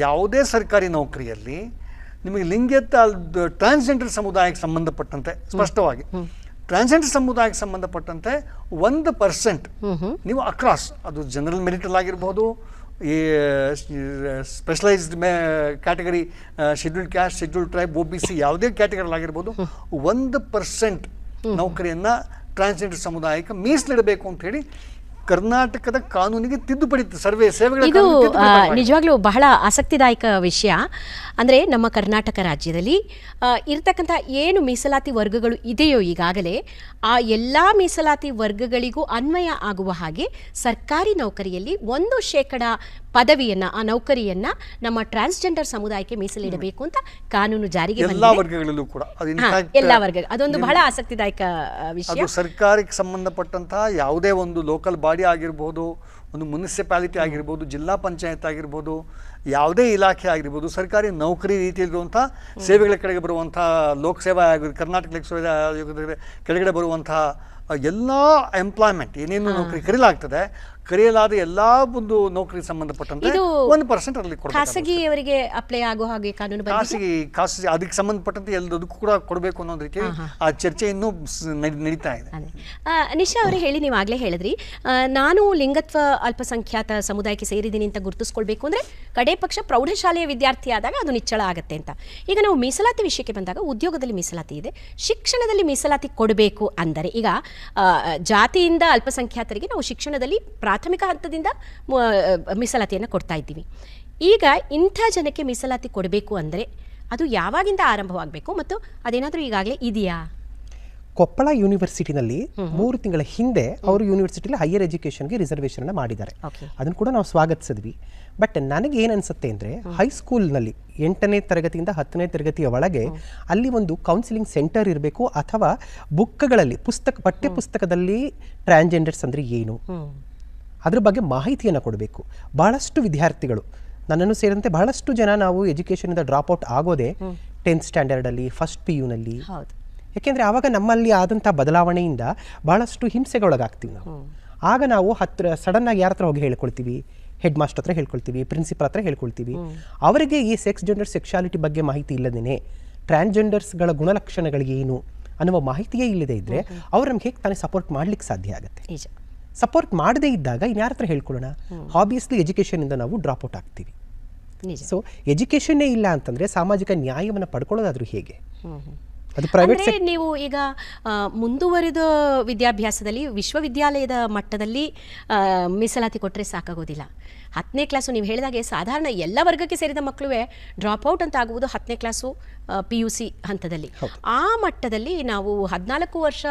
ಯಾವುದೇ ಸರ್ಕಾರಿ ನೌಕರಿಯಲ್ಲಿ ನಿಮಗೆ ಲಿಂಗೇತ ಟ್ರಾನ್ಸ್ಜೆಂಡರ್ ಸಮುದಾಯಕ್ಕೆ ಸಂಬಂಧಪಟ್ಟಂತೆ ಸ್ಪಷ್ಟವಾಗಿ ಟ್ರಾನ್ಸ್ಜೆಂಡರ್ ಸಮುದಾಯಕ್ಕೆ ಸಂಬಂಧಪಟ್ಟಂತೆ ಒಂದು ಪರ್ಸೆಂಟ್ ನೀವು ಅಕ್ರಾಸ್ ಅದು ಜನರಲ್ ಮೆರಿಟಲ್ ಆಗಿರ್ಬೋದು ಈ specialized May category scheduled caste scheduled tribe O B C ಯಾವುದೇ ಆಗಿರ್ಬೋದು ಒಂದು ಪರ್ಸೆಂಟ್ ನೌಕರಿಯನ್ನು ಟ್ರಾನ್ಸ್ಜೆಂಡರ್ ಸಮುದಾಯಕ್ಕೆ ಮೀಸಲಿಡಬೇಕು ಅಂತ ಹೇಳಿ ಕರ್ನಾಟಕದ ಕಾನೂನಿಗೆ ತಿದ್ದುಪಡಿ ಸರ್ವೆ ಸೇವೆಗಳ ಇದು ನಿಜವಾಗ್ಲೂ ಬಹಳ ಆಸಕ್ತಿದಾಯಕ ವಿಷಯ. ಅಂದರೆ ನಮ್ಮ ಕರ್ನಾಟಕ ರಾಜ್ಯದಲ್ಲಿ ಇರ್ತಕ್ಕಂಥ ಏನು ಮೀಸಲಾತಿ ವರ್ಗಗಳು ಇದೆಯೋ ಈಗಾಗಲೇ ಆ ಎಲ್ಲ ಮೀಸಲಾತಿ ವರ್ಗಗಳಿಗೂ ಅನ್ವಯ ಆಗುವ ಹಾಗೆ ಸರ್ಕಾರಿ ನೌಕರಿಯಲ್ಲಿ ಒಂದು ಶೇಕಡ ಪದವಿಯನ್ನ ಆ ನೌಕರಿಯನ್ನ ನಮ್ಮ ಟ್ರಾನ್ಸ್ಜೆಂಡರ್ ಸಮುದಾಯಕ್ಕೆ ಮೀಸಲಿಡಬೇಕು ಅಂತ ಕಾನೂನು ಜಾರಿಗೆ ಎಲ್ಲಾ ವರ್ಗಗಳಲ್ಲೂ ಕೂಡ. ಎಲ್ಲಾ ವರ್ಗ ಅದೊಂದು ಬಹಳ ಆಸಕ್ತಿದಾಯಕ ವಿಷಯ. ಅದು ಸರ್ಕಾರಕ್ಕೆ ಸಂಬಂಧಪಟ್ಟಂತಹ ಯಾವುದೇ ಒಂದು ಲೋಕಲ್ ಬಾಡಿ ಆಗಿರ್ಬೋದು ಒಂದು ಮುನ್ಸಿಪಾಲಿಟಿ ಆಗಿರ್ಬೋದು ಜಿಲ್ಲಾ ಪಂಚಾಯತ್ ಆಗಿರ್ಬೋದು ಯಾವುದೇ ಇಲಾಖೆ ಆಗಿರ್ಬೋದು ಸರ್ಕಾರಿ ನೌಕರಿ ರೀತಿಯಲ್ಲಿರುವಂಥ ಸೇವೆಗಳ ಕಡೆಗೆ ಬರುವಂಥ ಲೋಕಸೇವಾ ಆಯೋಗ ಕರ್ನಾಟಕ ಲೋಕಸೇವಾ ಆಯೋಗದ ಕೆಳಗಡೆ ಬರುವಂತಹ ಎಲ್ಲ ಎಂಪ್ಲಾಯ್ಮೆಂಟ್ ಏನೇನು ನೌಕರಿ ಕರೆಯಲಾಗ್ತದೆ ಕರೆಯಲಾದ ಎಲ್ಲಾ ಒಂದು ನೌಕರಿ ಸಂಬಂಧಪಟ್ಟಂತೆ ಒಂದು ಪರ್ಸೆಂಟ್ ಅಲ್ಲಿ ಕೊಡಬೇಕು ಖಾಸಗಿಯವರಿಗೆ ಅಪ್ಲೈ ಆಗೋ ಹಾಗೆ ಕಾನೂನು ಖಾಸಗಿ ಖಾಸಗಿ ಅದಕ್ಕೆ ಸಂಬಂಧಪಟ್ಟಂತೆ ಎಲ್ಲದಕ್ಕೂ ಕೂಡ ಕೊಡಬೇಕು ಅನ್ನೋ ರೀತಿ ಆ ಚರ್ಚೆ ಇನ್ನೂ ಸ್- ನಡೀತಾ ಇದೆ. ನಿಶಾ ಅವರೇ ಹೇಳಿ ನೀವು ಆಗ್ಲೇ ಹೇಳಿದ್ರಿ. ನಾನು ಲಿಂಗತ್ವ ಅಲ್ಪಸಂಖ್ಯಾತ ಸಮುದಾಯಕ್ಕೆ ಸೇರಿದ್ದೀನಿ ಅಂತ ಗುರುತಿಸ್ಕೊಳ್ಬೇಕು ಅಂದ್ರೆ ಕಡೆ ಪಕ್ಷ ಪ್ರೌಢಶಾಲೆಯ ವಿದ್ಯಾರ್ಥಿ ಆದಾಗ ಅದು ನಿಚ್ಚಳ ಆಗುತ್ತೆ ಅಂತ. ಈಗ ನಾವು ಮೀಸಲಾತಿ ವಿಷಯಕ್ಕೆ ಬಂದಾಗ ಉದ್ಯೋಗದಲ್ಲಿ ಮೀಸಲಾತಿ ಇದೆ ಶಿಕ್ಷಣದಲ್ಲಿ ಮೀಸಲಾತಿ ಕೊಡಬೇಕು ಅಂದರೆ ಈಗ ಜಾತಿಯಿಂದ ಅಲ್ಪಸಂಖ್ಯಾತರಿಗೆ ನಾವು ಶಿಕ್ಷಣದಲ್ಲಿ ಪ್ರಾಥಮಿಕ ಹಂತದಿಂದ ಮೀಸಲಾತಿಯನ್ನು ಕೊಡ್ತಾ ಇದ್ದೀವಿ. ಈಗ ಇಂಥ ಜನಕ್ಕೆ ಮೀಸಲಾತಿ ಕೊಡಬೇಕು ಅಂದರೆ ಅದು ಯಾವಾಗಿಂದ ಆರಂಭವಾಗಬೇಕು ಮತ್ತು ಅದೇನಾದರೂ ಈಗಾಗಲೇ ಇದೆಯಾ? ಕೊಪ್ಪಳ ಯೂನಿವರ್ಸಿಟಿನಲ್ಲಿ ಮೂರು ತಿಂಗಳ ಹಿಂದೆ ಅವರು ಯೂನಿವರ್ಸಿಟಿಲಿ ಹೈಯರ್ ಎಜುಕೇಷನ್ಗೆ ರಿಸರ್ವೇಷನ್ ಮಾಡಿದ್ದಾರೆ. ಅದನ್ನು ಕೂಡ ನಾವು ಸ್ವಾಗತಿಸಿದ್ವಿ. ಬಟ್ ನನಗೆ ಏನು ಅನಿಸುತ್ತೆ ಅಂದರೆ ಹೈಸ್ಕೂಲ್ನಲ್ಲಿ ಎಂಟನೇ ತರಗತಿಯಿಂದ ಹತ್ತನೇ ತರಗತಿಯ ಒಳಗೆ ಅಲ್ಲಿ ಒಂದು ಕೌನ್ಸಿಲಿಂಗ್ ಸೆಂಟರ್ ಇರಬೇಕು ಅಥವಾ ಬುಕ್ಗಳಲ್ಲಿ ಪುಸ್ತಕ ಪಠ್ಯ ಪುಸ್ತಕದಲ್ಲಿ ಟ್ರಾನ್ಸ್ಜೆಂಡರ್ಸ್ ಅಂದರೆ ಏನು? ಅದ್ರ ಬಗ್ಗೆ ಮಾಹಿತಿಯನ್ನು ಕೊಡಬೇಕು. ಬಹಳಷ್ಟು ವಿದ್ಯಾರ್ಥಿಗಳು ನನ್ನನ್ನು ಸೇರಿದಂತೆ ಬಹಳಷ್ಟು ಜನ ನಾವು ಎಜುಕೇಷನಿಂದ ಡ್ರಾಪ್ ಔಟ್ ಆಗೋದೇ ಟೆಂತ್ ಸ್ಟ್ಯಾಂಡರ್ಡಲ್ಲಿ ಫಸ್ಟ್ ಪಿ ಯುನಲ್ಲಿ ಯಾಕೆಂದರೆ ಆವಾಗ ನಮ್ಮಲ್ಲಿ ಆದಂಥ ಬದಲಾವಣೆಯಿಂದ ಬಹಳಷ್ಟು ಹಿಂಸೆಗೊಳಗಾಗ್ತೀವಿ ನಾವು. ಆಗ ನಾವು ಹತ್ರ ಸಡನ್ ಯಾರ ಹತ್ರ ಹೋಗಿ ಹೇಳ್ಕೊಳ್ತೀವಿ ಹೆಡ್ ಮಾಸ್ಟರ್ ಹತ್ರ ಹೇಳ್ಕೊಳ್ತೀವಿ ಪ್ರಿನ್ಸಿಪಲ್ ಹತ್ರ ಹೇಳ್ಕೊಳ್ತೀವಿ. ಅವರಿಗೆ ಈ ಸೆಕ್ಸ್ ಜೆಂಡರ್ ಸೆಕ್ಷಾಲಿಟಿ ಬಗ್ಗೆ ಮಾಹಿತಿ ಇಲ್ಲದೇನೆ ಟ್ರಾನ್ಸ್ಜೆಂಡರ್ಸ್ಗಳ ಗುಣಲಕ್ಷಣಗಳಿಗೆ ಏನು ಅನ್ನುವ ಮಾಹಿತಿಯೇ ಇಲ್ಲದೆ ಇದ್ದರೆ ಅವ್ರು ನಮ್ಗೆ ಹೇಗೆ ತಾನೇ ಸಪೋರ್ಟ್ ಮಾಡ್ಲಿಕ್ಕೆ ಸಾಧ್ಯ ಆಗುತ್ತೆ? ನಿಜ. ಸಪೋರ್ಟ್ ಮಾಡದೇ ಇದ್ದಾಗ ಇನ್ಯಾರ ಹತ್ರ ಹೇಳ್ಕೊಳ್ಳೋಣ? ಆಬ್ವಿಯಸ್ಲಿ ಎಜುಕೇಷನಿಂದ ನಾವು ಡ್ರಾಪ್ ಔಟ್ ಆಗ್ತೀವಿ. ಸೊ ಎಜುಕೇಷನ್ನೇ ಇಲ್ಲ ಅಂತಂದರೆ ಸಾಮಾಜಿಕ ನ್ಯಾಯವನ್ನು ಪಡ್ಕೊಳ್ಳೋದಾದ್ರೂ ಹೇಗೆ? ಅಂದ್ರೆ ನೀವು ಈಗ ಮುಂದುವರಿದ ವಿದ್ಯಾಭ್ಯಾಸದಲ್ಲಿ ವಿಶ್ವವಿದ್ಯಾಲಯದ ಮಟ್ಟದಲ್ಲಿ ಮೀಸಲಾತಿ ಕೊಟ್ಟರೆ ಸಾಕಾಗೋದಿಲ್ಲ. ಹತ್ತನೇ ಕ್ಲಾಸು ನೀವು ಹೇಳಿದಾಗೆ ಸಾಧಾರಣ ಎಲ್ಲ ವರ್ಗಕ್ಕೆ ಸೇರಿದ ಮಕ್ಕಳು ಡ್ರಾಪ್ ಔಟ್ ಅಂತ ಆಗುವುದು ಹತ್ತನೇ ಕ್ಲಾಸು ಪಿ ಯು ಸಿ ಹಂತದಲ್ಲಿ. ಆ ಮಟ್ಟದಲ್ಲಿ ನಾವು ಹದಿನಾಲ್ಕು ವರ್ಷ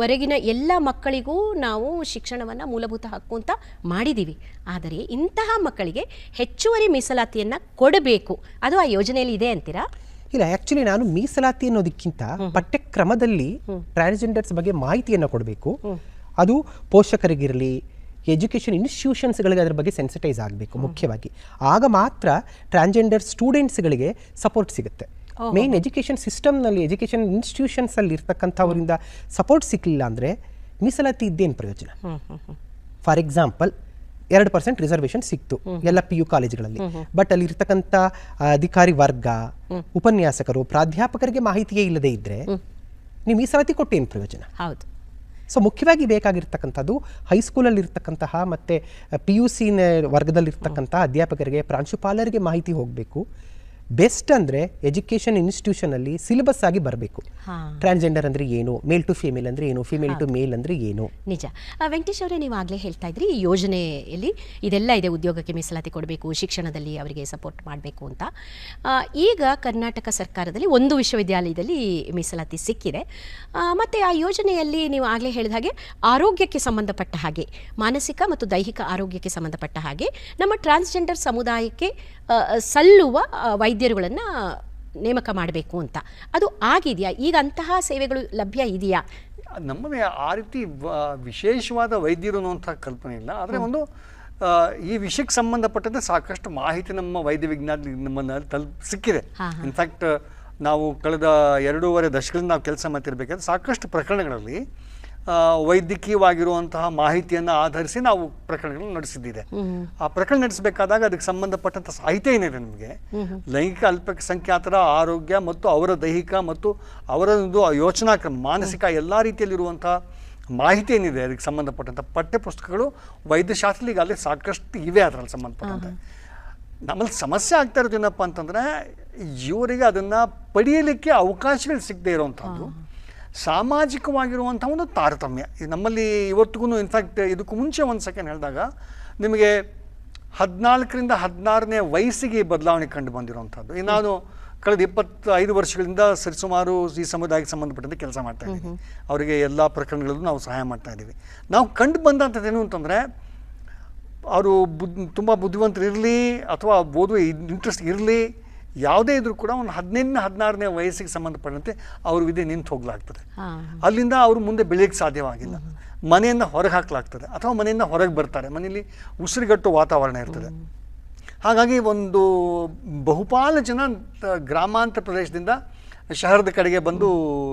ವರೆಗಿನ ಎಲ್ಲ ಮಕ್ಕಳಿಗೂ ನಾವು ಶಿಕ್ಷಣವನ್ನು ಮೂಲಭೂತ ಹಕ್ಕು ಅಂತ ಮಾಡಿದ್ದೀವಿ ಆದರೆ ಇಂತಹ ಮಕ್ಕಳಿಗೆ ಹೆಚ್ಚುವರಿ ಮೀಸಲಾತಿಯನ್ನು ಕೊಡಬೇಕು. ಅದು ಆ ಯೋಜನೆಯಲ್ಲಿ ಇದೆ ಅಂತೀರಾ? ಇಲ್ಲ ಆಕ್ಚುಲಿ ನಾನು ಮೀಸಲಾತಿ ಅನ್ನೋದಕ್ಕಿಂತ ಪಠ್ಯಕ್ರಮದಲ್ಲಿ ಟ್ರಾನ್ಸ್ಜೆಂಡರ್ಸ್ ಬಗ್ಗೆ ಮಾಹಿತಿಯನ್ನು ಕೊಡಬೇಕು. ಅದು ಪೋಷಕರಿಗಿರಲಿ ಎಜುಕೇಷನ್ ಇನ್ಸ್ಟಿಟ್ಯೂಷನ್ಸ್ಗಳಿಗೆ ಅದರ ಬಗ್ಗೆ ಸೆನ್ಸಿಟೈಸ್ ಆಗಬೇಕು ಮುಖ್ಯವಾಗಿ. ಆಗ ಮಾತ್ರ ಟ್ರಾನ್ಸ್ಜೆಂಡರ್ ಸ್ಟೂಡೆಂಟ್ಸ್ಗಳಿಗೆ ಸಪೋರ್ಟ್ ಸಿಗುತ್ತೆ. ಮೇನ್ ಎಜುಕೇಷನ್ ಸಿಸ್ಟಮ್ನಲ್ಲಿ ಎಜುಕೇಷನ್ ಇನ್ಸ್ಟಿಟ್ಯೂಷನ್ಸಲ್ಲಿ ಇರ್ತಕ್ಕಂಥವರಿಂದ ಸಪೋರ್ಟ್ ಸಿಕ್ಕಲಿಲ್ಲ ಅಂದರೆ ಮೀಸಲಾತಿ ಇದ್ದೇನು ಪ್ರಯೋಜನ? ಫಾರ್ ಎಕ್ಸಾಂಪಲ್ ಎರಡು ಪರ್ಸೆಂಟ್ ರಿಸರ್ವೇಶನ್ ಸಿಕ್ತು. ಎಲ್ಲ ಪಿ ಯು ಕಾಲೇಜುಗಳಲ್ಲಿ. ಬಟ್ ಅಲ್ಲಿ ಇರ್ತಕ್ಕಂಥ ಅಧಿಕಾರಿ ವರ್ಗ ಉಪನ್ಯಾಸಕರು ಪ್ರಾಧ್ಯಾಪಕರಿಗೆ ಮಾಹಿತಿಯೇ ಇಲ್ಲದೆ ಇದ್ದರೆ ನೀವು ಕೊಟ್ಟು ಏನು ಪ್ರಯೋಜನ? ಹೌದು. ಸೊ ಮುಖ್ಯವಾಗಿ ಬೇಕಾಗಿರ್ತಕ್ಕಂಥದ್ದು ಹೈಸ್ಕೂಲಲ್ಲಿ ಇರ್ತಕ್ಕಂತಹ ಮತ್ತು ಪಿ ಯು ಸಿ ವರ್ಗದಲ್ಲಿರ್ತಕ್ಕಂತಹ ಅಧ್ಯಾಪಕರಿಗೆ ಪ್ರಾಂಶುಪಾಲರಿಗೆ ಮಾಹಿತಿ ಹೋಗಬೇಕು. ಬೆಸ್ಟ್ ಅಂದರೆ ಎಜುಕೇಷನ್ ಇನ್ಸ್ಟಿಟ್ಯೂಷನಲ್ಲಿ ಸಿಲೆಬಸ್ ಆಗಿ ಬರಬೇಕು. ಟ್ರಾನ್ಸ್ಜೆಂಡರ್ ಅಂದರೆ ಏನು? ಮೇಲ್ ಟು ಫೀಮೇಲ್ ಅಂದರೆ ಏನು? ಫಿಮೇಲ್ ಟು ಮೇಲ್ ಅಂದರೆ ಏನು? ನಿಜ. ವೆಂಕಟೇಶ್ ಅವರೇ ನೀವು ಆಗಲೇ ಹೇಳ್ತಾ ಇದ್ರಿ ಈ ಯೋಜನೆಯಲ್ಲಿ ಇದೆಲ್ಲ ಇದೆ ಉದ್ಯೋಗಕ್ಕೆ ಮೀಸಲಾತಿ ಕೊಡಬೇಕು ಶಿಕ್ಷಣದಲ್ಲಿ ಅವರಿಗೆ ಸಪೋರ್ಟ್ ಮಾಡಬೇಕು ಅಂತ. ಈಗ ಕರ್ನಾಟಕ ಸರ್ಕಾರದಲ್ಲಿ ಒಂದು ವಿಶ್ವವಿದ್ಯಾಲಯದಲ್ಲಿ ಮೀಸಲಾತಿ ಸಿಕ್ಕಿದೆ. ಮತ್ತು ಆ ಯೋಜನೆಯಲ್ಲಿ ನೀವು ಆಗಲೇ ಹೇಳಿದ ಹಾಗೆ ಆರೋಗ್ಯಕ್ಕೆ ಸಂಬಂಧಪಟ್ಟ ಹಾಗೆ ಮಾನಸಿಕ ಮತ್ತು ದೈಹಿಕ ಆರೋಗ್ಯಕ್ಕೆ ಸಂಬಂಧಪಟ್ಟ ಹಾಗೆ ನಮ್ಮ ಟ್ರಾನ್ಸ್ಜೆಂಡರ್ ಸಮುದಾಯಕ್ಕೆ ಸಲ್ಲುವ ಸಲ್ಲುವ ವೈದ್ಯರುಗಳನ್ನು ನೇಮಕ ಮಾಡಬೇಕು ಅಂತ. ಅದು ಆಗಿದೆಯಾ? ಈಗ ಅಂತಹ ಸೇವೆಗಳು ಲಭ್ಯ ಇದೆಯಾ? ನಮ್ಮಲ್ಲಿ ಆ ರೀತಿ ವಿಶೇಷವಾದ ವೈದ್ಯರು ಅನ್ನುವಂಥ ಕಲ್ಪನೆ ಇಲ್ಲ. ಆದರೆ ಒಂದು ಈ ವಿಷಯಕ್ಕೆ ಸಂಬಂಧಪಟ್ಟಂತೆ ಸಾಕಷ್ಟು ಮಾಹಿತಿ ನಮ್ಮ ವೈದ್ಯ ವಿಜ್ಞಾನ ನಮ್ಮನ್ನು ತಲ್ ಸಿಕ್ಕಿದೆ. ಇನ್ಫ್ಯಾಕ್ಟ್ ನಾವು ಕಳೆದ ಎರಡೂವರೆ ದಶಕದಿಂದ ನಾವು ಕೆಲಸ ಮಾಡ್ತಿರ್ಬೇಕಾದ್ರೆ ಸಾಕಷ್ಟು ಪ್ರಕರಣಗಳಲ್ಲಿ ವೈದ್ಯಕೀಯವಾಗಿರುವಂತಹ ಮಾಹಿತಿಯನ್ನು ಆಧರಿಸಿ ನಾವು ಪ್ರಕರಣಗಳನ್ನು ನಡೆಸಿದ್ದಿದೆ. ಆ ಪ್ರಕರಣ ನಡೆಸಬೇಕಾದಾಗ ಅದಕ್ಕೆ ಸಂಬಂಧಪಟ್ಟಂಥ ಸಾಹಿತ್ಯ ಏನಿದೆ ನಮಗೆ? ಲೈಂಗಿಕ ಅಲ್ಪಸಂಖ್ಯಾತರ ಆರೋಗ್ಯ ಮತ್ತು ಅವರ ದೈಹಿಕ ಮತ್ತು ಅವರ ಯೋಚನಾ ಕ್ರಮ, ಮಾನಸಿಕ ಎಲ್ಲ ರೀತಿಯಲ್ಲಿರುವಂಥ ಮಾಹಿತಿ ಏನಿದೆ ಅದಕ್ಕೆ ಸಂಬಂಧಪಟ್ಟಂಥ ಪಠ್ಯಪುಸ್ತಕಗಳು ವೈದ್ಯಶಾಸ್ತ್ರ ಈಗಾಗಲೇ ಸಾಕಷ್ಟು ಇವೆ ಅದರಲ್ಲಿ ಸಂಬಂಧಪಟ್ಟಂತೆ. ನಮ್ಮಲ್ಲಿ ಸಮಸ್ಯೆ ಆಗ್ತಾ ಇರೋದೇನಪ್ಪ ಅಂತಂದರೆ ಇವರಿಗೆ ಅದನ್ನು ಪಡೆಯಲಿಕ್ಕೆ ಅವಕಾಶಗಳು ಸಿಗದೆ ಇರುವಂಥದ್ದು ಸಾಮಾಜಿಕವಾಗಿರುವಂಥ ಒಂದು ತಾರತಮ್ಯ. ಇದು ನಮ್ಮಲ್ಲಿ ಇವತ್ತಿಗೂ ಇನ್ಫ್ಯಾಕ್ಟ್ ಇದಕ್ಕೂ ಮುಂಚೆ ಒಂದು ಸೆಕೆಂಡ್ ಹೇಳಿದಾಗ ನಿಮಗೆ ಹದಿನಾಲ್ಕರಿಂದ ಹದಿನಾರನೇ ವಯಸ್ಸಿಗೆ ಈ ಬದಲಾವಣೆ ಕಂಡು ಬಂದಿರುವಂಥದ್ದು. ಈ ನಾನು ಕಳೆದ ಇಪ್ಪತ್ತೈದು ವರ್ಷಗಳಿಂದ ಸರಿಸುಮಾರು ಈ ಸಮುದಾಯಕ್ಕೆ ಸಂಬಂಧಪಟ್ಟಂತೆ ಕೆಲಸ ಮಾಡ್ತಾ ಇದ್ದೀವಿ ಅವರಿಗೆ ಎಲ್ಲ ಪ್ರಕರಣಗಳಲ್ಲೂ ನಾವು ಸಹಾಯ ಮಾಡ್ತಾ ಇದ್ದೀವಿ. ನಾವು ಕಂಡು ಬಂದಂಥದ್ದು ಏನು ಅಂತಂದರೆ ಅವರು ಬುದ್ ತುಂಬ ಬುದ್ಧಿವಂತರು ಇರಲಿ ಅಥವಾ ಓದುವ ಇಂಟ್ರೆಸ್ಟ್ ಇರಲಿ ಯಾವುದೇ ಇದ್ರೂ ಕೂಡ ಒಂದು ಹದಿನೈದನೇ ಹದಿನಾರನೇ ವಯಸ್ಸಿಗೆ ಸಂಬಂಧಪಟ್ಟಂತೆ ಅವ್ರ ವಿದ್ಯೆ ನಿಂತು ಹೋಗ್ಲಾಗ್ತದೆ. ಅಲ್ಲಿಂದ ಅವರು ಮುಂದೆ ಬೆಳೆಯಕ್ಕೆ ಸಾಧ್ಯವಾಗಿಲ್ಲ. ಮನೆಯಿಂದ ಹೊರಗೆ ಹಾಕಲಾಗ್ತದೆ. ಅಥವಾ ಮನೆಯಿಂದ ಹೊರಗೆ ಬರ್ತಾರೆ. ಮನೆಯಲ್ಲಿ ಉಸಿರುಗಟ್ಟು ವಾತಾವರಣ ಇರ್ತದೆ. ಹಾಗಾಗಿ ಒಂದು ಬಹುಪಾಲು ಜನ ಗ್ರಾಮಾಂತರ ಪ್ರದೇಶದಿಂದ ಶಹರದ ಕಡೆಗೆ ಬಂದು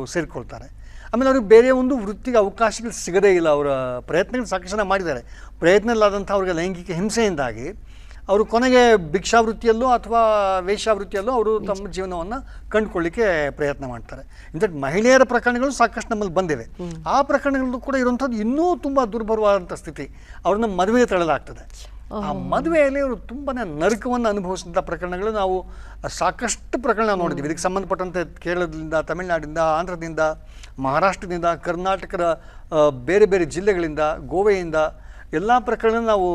ಸೇರಿಕೊಳ್ತಾರೆ. ಆಮೇಲೆ ಅವ್ರಿಗೆ ಬೇರೆ ಒಂದು ವೃತ್ತಿಗೆ ಅವಕಾಶಗಳು ಸಿಗದೇ ಇಲ್ಲ ಅವರ ಪ್ರಯತ್ನಗಳು ಸಾಕಷ್ಟು ಜನ ಮಾಡಿದ್ದಾರೆ. ಪ್ರಯತ್ನದಲ್ಲಾದಂಥ ಅವ್ರಿಗೆ ಲೈಂಗಿಕ ಹಿಂಸೆಯಿಂದಾಗಿ ಅವರು ಕೊನೆಗೆ ಭಿಕ್ಷಾವೃತ್ತಿಯಲ್ಲೋ ಅಥವಾ ವೇಶ್ಯಾವೃತ್ತಿಯಲ್ಲೋ ಅವರು ತಮ್ಮ ಜೀವನವನ್ನು ಕಂಡುಕೊಳ್ಳಿಕ್ಕೆ ಪ್ರಯತ್ನ ಮಾಡ್ತಾರೆ. ಇನ್ಫ್ಯಾಕ್ಟ್ ಮಹಿಳೆಯರ ಪ್ರಕರಣಗಳು ಸಾಕಷ್ಟು ನಮ್ಮಲ್ಲಿ ಬಂದಿವೆ. ಆ ಪ್ರಕರಣಗಳಲ್ಲೂ ಕೂಡ ಇರುವಂಥದ್ದು ಇನ್ನೂ ತುಂಬ ದುರ್ಬರವಾದಂಥ ಸ್ಥಿತಿ. ಅವ್ರನ್ನ ಮದುವೆ ತಳ್ಳಲಾಗ್ತದೆ. ಆ ಮದುವೆಯಲ್ಲಿ ಅವರು ತುಂಬಾ ನರಕವನ್ನು ಅನುಭವಿಸಿದಂಥ ಪ್ರಕರಣಗಳು ನಾವು ಸಾಕಷ್ಟು ಪ್ರಕರಣ ನೋಡಿದ್ದೀವಿ. ಇದಕ್ಕೆ ಸಂಬಂಧಪಟ್ಟಂತೆ ಕೇರಳದಿಂದ ತಮಿಳುನಾಡಿಂದ ಆಂಧ್ರದಿಂದ ಮಹಾರಾಷ್ಟ್ರದಿಂದ ಕರ್ನಾಟಕದ ಬೇರೆ ಬೇರೆ ಜಿಲ್ಲೆಗಳಿಂದ ಗೋವೆಯಿಂದ ಎಲ್ಲ ಪ್ರಕರಣ ನಾವು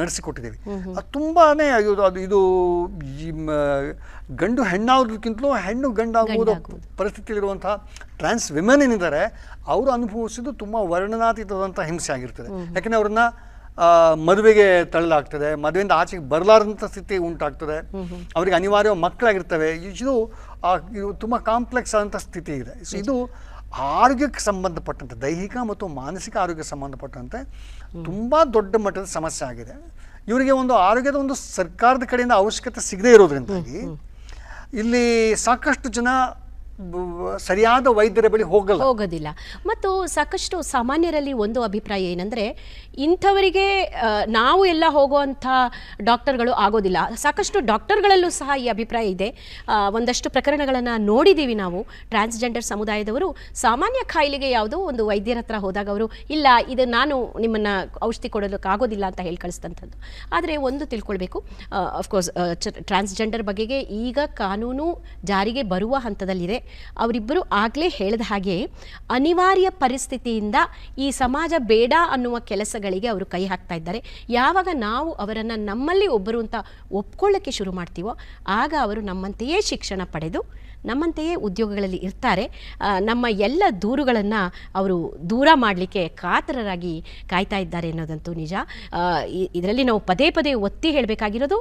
ನಡೆಸಿಕೊಟ್ಟಿದ್ದೀವಿ. ಅದು ತುಂಬಾ ಇದು ಅದು ಇದು ಗಂಡು ಹೆಣ್ಣಾಗೋದಕ್ಕಿಂತಲೂ ಹೆಣ್ಣು ಗಂಡಾಗುವುದು. ಪರಿಸ್ಥಿತಿಯಲ್ಲಿರುವಂತಹ ಟ್ರಾನ್ಸ್ ವಿಮೆನ್ ಏನಿದ್ದಾರೆ ಅವರು ಅನುಭವಿಸಿದ್ದು ತುಂಬ ವರ್ಣನಾತೀತವಾದಂಥ ಹಿಂಸೆ ಆಗಿರ್ತದೆ. ಯಾಕೆಂದರೆ ಅವ್ರನ್ನ ಮದುವೆಗೆ ತಳ್ಳಲಾಗ್ತದೆ. ಮದುವೆಯಿಂದ ಆಚೆಗೆ ಬರಲಾರದಂಥ ಸ್ಥಿತಿ ಉಂಟಾಗ್ತದೆ. ಅವರಿಗೆ ಅನಿವಾರ್ಯ ಮಕ್ಕಳಾಗಿರ್ತವೆ. ಇದು ಇದು ತುಂಬ ಕಾಂಪ್ಲೆಕ್ಸ್ ಆದಂಥ ಸ್ಥಿತಿ ಇದೆ. ಸೊ ಇದು ಆರೋಗ್ಯಕ್ಕೆ ಸಂಬಂಧಪಟ್ಟಂತೆ ದೈಹಿಕ ಮತ್ತು ಮಾನಸಿಕ ಆರೋಗ್ಯಕ್ಕೆ ಸಂಬಂಧಪಟ್ಟಂತೆ ತುಂಬ ದೊಡ್ಡ ಮಟ್ಟದ ಸಮಸ್ಯೆ ಆಗಿದೆ. ಇವರಿಗೆ ಒಂದು ಆರೋಗ್ಯದ ಒಂದು ಸರ್ಕಾರದ ಕಡೆಯಿಂದ ಅವಶ್ಯಕತೆ ಸಿಗದೇ ಇರೋದ್ರಿಂದಾಗಿ ಇಲ್ಲಿ ಸಾಕಷ್ಟು ಜನ ಸರಿಯಾದ ವೈದ್ಯರ ಬಳಿ ಹೋಗಲ್ಲ. ಹೋಗೋದಿಲ್ಲ. ಮತ್ತು ಸಾಕಷ್ಟು ಸಾಮಾನ್ಯರಲ್ಲಿ ಒಂದು ಅಭಿಪ್ರಾಯ ಏನಂದರೆ, ಇಂಥವರಿಗೆ ನಾವು ಎಲ್ಲ ಹೋಗುವಂಥ ಡಾಕ್ಟರ್ಗಳು ಆಗೋದಿಲ್ಲ. ಸಾಕಷ್ಟು ಡಾಕ್ಟರ್ಗಳಲ್ಲೂ ಸಹ ಈ ಅಭಿಪ್ರಾಯ ಇದೆ. ಒಂದಷ್ಟು ಪ್ರಕರಣಗಳನ್ನು ನೋಡಿದ್ದೀವಿ ನಾವು. ಟ್ರಾನ್ಸ್ಜೆಂಡರ್ ಸಮುದಾಯದವರು ಸಾಮಾನ್ಯ ಕಾಯಿಲೆಗೆ ಯಾವುದೋ ಒಂದು ವೈದ್ಯರ ಹತ್ರ ಹೋದಾಗ ಅವರು, ಇಲ್ಲ, ಇದು ನಾನು ನಿಮ್ಮನ್ನು ಔಷಧಿ ಕೊಡೋದಕ್ಕೆ ಆಗೋದಿಲ್ಲ ಅಂತ ಹೇಳಿ ಕಳಿಸಿದಂಥದ್ದು. ಆದರೆ ಒಂದು ತಿಳ್ಕೊಳ್ಬೇಕು ಅಫ್ಕೋರ್ಸ್ ಟ್ರಾನ್ಸ್ಜೆಂಡರ್ ಬಗೆಗೆ ಈಗ ಕಾನೂನು ಜಾರಿಗೆ ಬರುವ ಹಂತದಲ್ಲಿದೆ. ಅವರಿಬ್ಬರು ಆಗಲೇ ಹೇಳಿದ ಹಾಗೆ ಅನಿವಾರ್ಯ ಪರಿಸ್ಥಿತಿಯಿಂದ ಈ ಸಮಾಜ ಬೇಡ ಅನ್ನುವ ಕೆಲಸಗಳಿಗೆ ಅವರು ಕೈ ಹಾಕ್ತಾ ಇದ್ದಾರೆ. ಯಾವಾಗ ನಾವು ಅವರನ್ನು ನಮ್ಮಲ್ಲಿ ಒಬ್ಬರು ಅಂತ ಒಪ್ಕೊಳ್ಳೋಕ್ಕೆ ಶುರು ಮಾಡ್ತೀವೋ, ಆಗ ಅವರು ನಮ್ಮಂತೆಯೇ ಶಿಕ್ಷಣ ಪಡೆದು ನಮ್ಮಂತೆಯೇ ಉದ್ಯೋಗಗಳಲ್ಲಿ ಇರ್ತಾರೆ. ನಮ್ಮ ಎಲ್ಲ ದೂರುಗಳನ್ನು ಅವರು ದೂರ ಮಾಡಲಿಕ್ಕೆ ಕಾತರರಾಗಿ ಕಾಯ್ತಾ ಇದ್ದಾರೆ ಅನ್ನೋದಂತೂ ನಿಜ. ಇದರಲ್ಲಿ ನಾವು ಪದೇ ಪದೇ ಒತ್ತಿ ಹೇಳಬೇಕಾಗಿರೋದು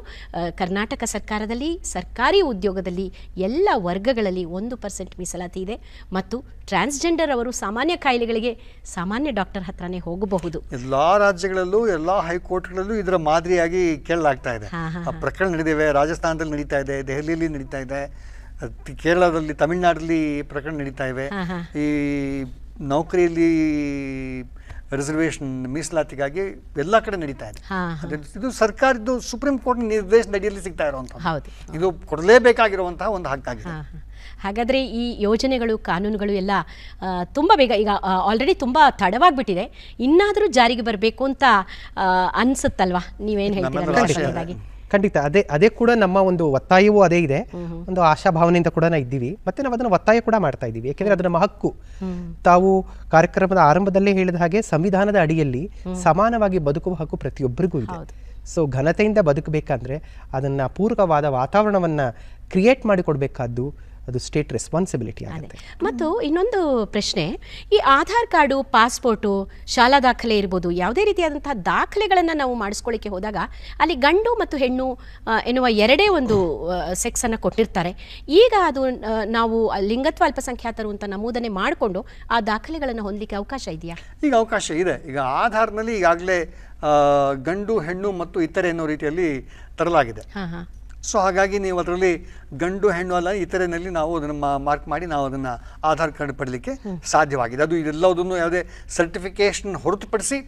ಕರ್ನಾಟಕ ಸರ್ಕಾರದಲ್ಲಿ ಸರ್ಕಾರಿ ಉದ್ಯೋಗದಲ್ಲಿ ಎಲ್ಲ ವರ್ಗಗಳಲ್ಲಿ ಒಂದು ಪರ್ಸೆಂಟ್ ಮೀಸಲಾತಿ ಇದೆ ಮತ್ತು ಟ್ರಾನ್ಸ್ಜೆಂಡರ್ ಅವರು ಸಾಮಾನ್ಯ ಕಾಯಿಲೆಗಳಿಗೆ ಸಾಮಾನ್ಯ ಡಾಕ್ಟರ್ ಹತ್ರನೇ ಹೋಗಬಹುದು. ಎಲ್ಲ ರಾಜ್ಯಗಳಲ್ಲೂ ಎಲ್ಲ ಹೈಕೋರ್ಟ್ಗಳಲ್ಲೂ ಇದರ ಮಾದರಿಯಾಗಿ ಕೇಳಲಾಗ್ತಾ ಇದೆ. ಪ್ರಕರಣ ನಡೆದಿವೆ ರಾಜಸ್ಥಾನದಲ್ಲಿ ನಡೀತಾ ಇದೆ ದೆಹಲಿಯಲ್ಲಿ ನಡೀತಾ ಇದೆ. ಕೇರಳದಲ್ಲಿ ತಮಿಳ್ನಾಡಲ್ಲಿ ಪ್ರಕರಣ ನಡೀತಾ ಇವೆ. ಈ ನೌಕರಿಯಲ್ಲಿ ರಿಸರ್ವೇಶನ್ ಮೀಸಲಾತಿಗಾಗಿ ಎಲ್ಲ ಕಡೆ ನಡೀತಾ ಇದೆ. ಇದು ಸರ್ಕಾರದ್ದು ಸುಪ್ರೀಂ ಕೋರ್ಟ್ ನಿರ್ದೇಶನ ಅಡಿಯಲ್ಲಿ ಸಿಗ್ತಾ ಇರುವಂತಹ ಇದು ಕೊಡಲೇಬೇಕಾಗಿರುವಂತಹ ಒಂದು ಹಕ್ಕಾಗಿದೆ. ಹಾಗಾದರೆ ಈ ಯೋಜನೆಗಳು ಕಾನೂನುಗಳು ಎಲ್ಲ ತುಂಬ ಬೇಗ ಈಗ ಆಲ್ರೆಡಿ ತುಂಬ ತಡವಾಗಿಬಿಟ್ಟಿದೆ. ಇನ್ನಾದರೂ ಜಾರಿಗೆ ಬರಬೇಕು ಅಂತ ಅನ್ಸುತ್ತಲ್ವಾ? ನೀವೇನು ಹೇಳ್ತೀರಾ ಖಂಡಿತ. ಅದೇ ಅದೇ ಕೂಡ ನಮ್ಮ ಒಂದು ಒತ್ತಾಯವೂ ಅದೇ ಇದೆ. ಒಂದು ಆಶಾಭಾವನೆಯಿಂದ ಕೂಡ ನಾವು ಇದ್ದೀವಿ. ಮತ್ತೆ ನಾವು ಅದನ್ನು ಒತ್ತಾಯ ಕೂಡ ಮಾಡ್ತಾ ಇದ್ದೀವಿ. ಯಾಕೆಂದ್ರೆ ಅದು ನಮ್ಮ ಹಕ್ಕು. ತಾವು ಕಾರ್ಯಕ್ರಮದ ಆರಂಭದಲ್ಲೇ ಹೇಳಿದ ಹಾಗೆ ಸಂವಿಧಾನದ ಅಡಿಯಲ್ಲಿ ಸಮಾನವಾಗಿ ಬದುಕುವ ಹಕ್ಕು ಪ್ರತಿಯೊಬ್ಬರಿಗೂ ಇದೆ. ಸೊ ಘನತೆಯಿಂದ ಬದುಕಬೇಕಂದ್ರೆ ಅದನ್ನ ಪೂರಕವಾದ ವಾತಾವರಣವನ್ನ ಕ್ರಿಯೇಟ್ ಮಾಡಿಕೊಡ್ಬೇಕಾದ್ದು ಅದು ಸ್ಟೇಟ್ ರೆಸ್ಪಾನ್ಸಿಬಿಲಿಟಿ ಆಗುತ್ತೆ. ಮತ್ತು ಇನ್ನೊಂದು ಪ್ರಶ್ನೆ ಈ ಆಧಾರ್ ಕಾರ್ಡು ಪಾಸ್ಪೋರ್ಟು ಶಾಲಾ ದಾಖಲೆ ಇರ್ಬೋದು ಯಾವುದೇ ರೀತಿಯಾದಂತಹ ದಾಖಲೆಗಳನ್ನು ನಾವು ಮಾಡಿಸ್ಕೊಳ್ಳಿಕ್ಕೆ ಹೋದಾಗ ಅಲ್ಲಿ ಗಂಡು ಮತ್ತು ಹೆಣ್ಣು ಎನ್ನುವ ಎರಡೇ ಒಂದು ಸೆಕ್ಸನ್ನು ಕೊಟ್ಟಿರ್ತಾರೆ. ಈಗ ಅದು ನಾವು ಲಿಂಗತ್ವ ಅಲ್ಪಸಂಖ್ಯಾತರು ಅಂತ ನಮೂದನೆ ಮಾಡಿಕೊಂಡು ಆ ದಾಖಲೆಗಳನ್ನು ಹೊಂದಲಿಕ್ಕೆ ಅವಕಾಶ ಇದೆಯಾ? ಈಗ ಅವಕಾಶ ಇದೆ. ಈಗ ಆಧಾರ್ನಲ್ಲಿ ಈಗಾಗಲೇ ಗಂಡು ಹೆಣ್ಣು ಮತ್ತು ಇತರೆ ಎನ್ನುವ ರೀತಿಯಲ್ಲಿ ತರಲಾಗಿದೆ. ಹಾಂ ಹಾಂ. ಸೊ ಹಾಗಾಗಿ ನೀವು ಅದರಲ್ಲಿ ಗಂಡು ಹೆಣ್ಣು ಅಲ್ಲ ಇತರೆಯಲ್ಲಿ ನಾವು ಅದನ್ನು ಮಾರ್ಕ್ ಮಾಡಿ ನಾವು ಅದನ್ನು ಆಧಾರ್ ಕಾರ್ಡ್ ಪಡಲಿಕ್ಕೆ ಸಾಧ್ಯವಾಗಿದೆ. ಅದು ಇದೆಲ್ಲದನ್ನು ಯಾವುದೇ ಸರ್ಟಿಫಿಕೇಶನ್ ಹೊರತುಪಡಿಸಿ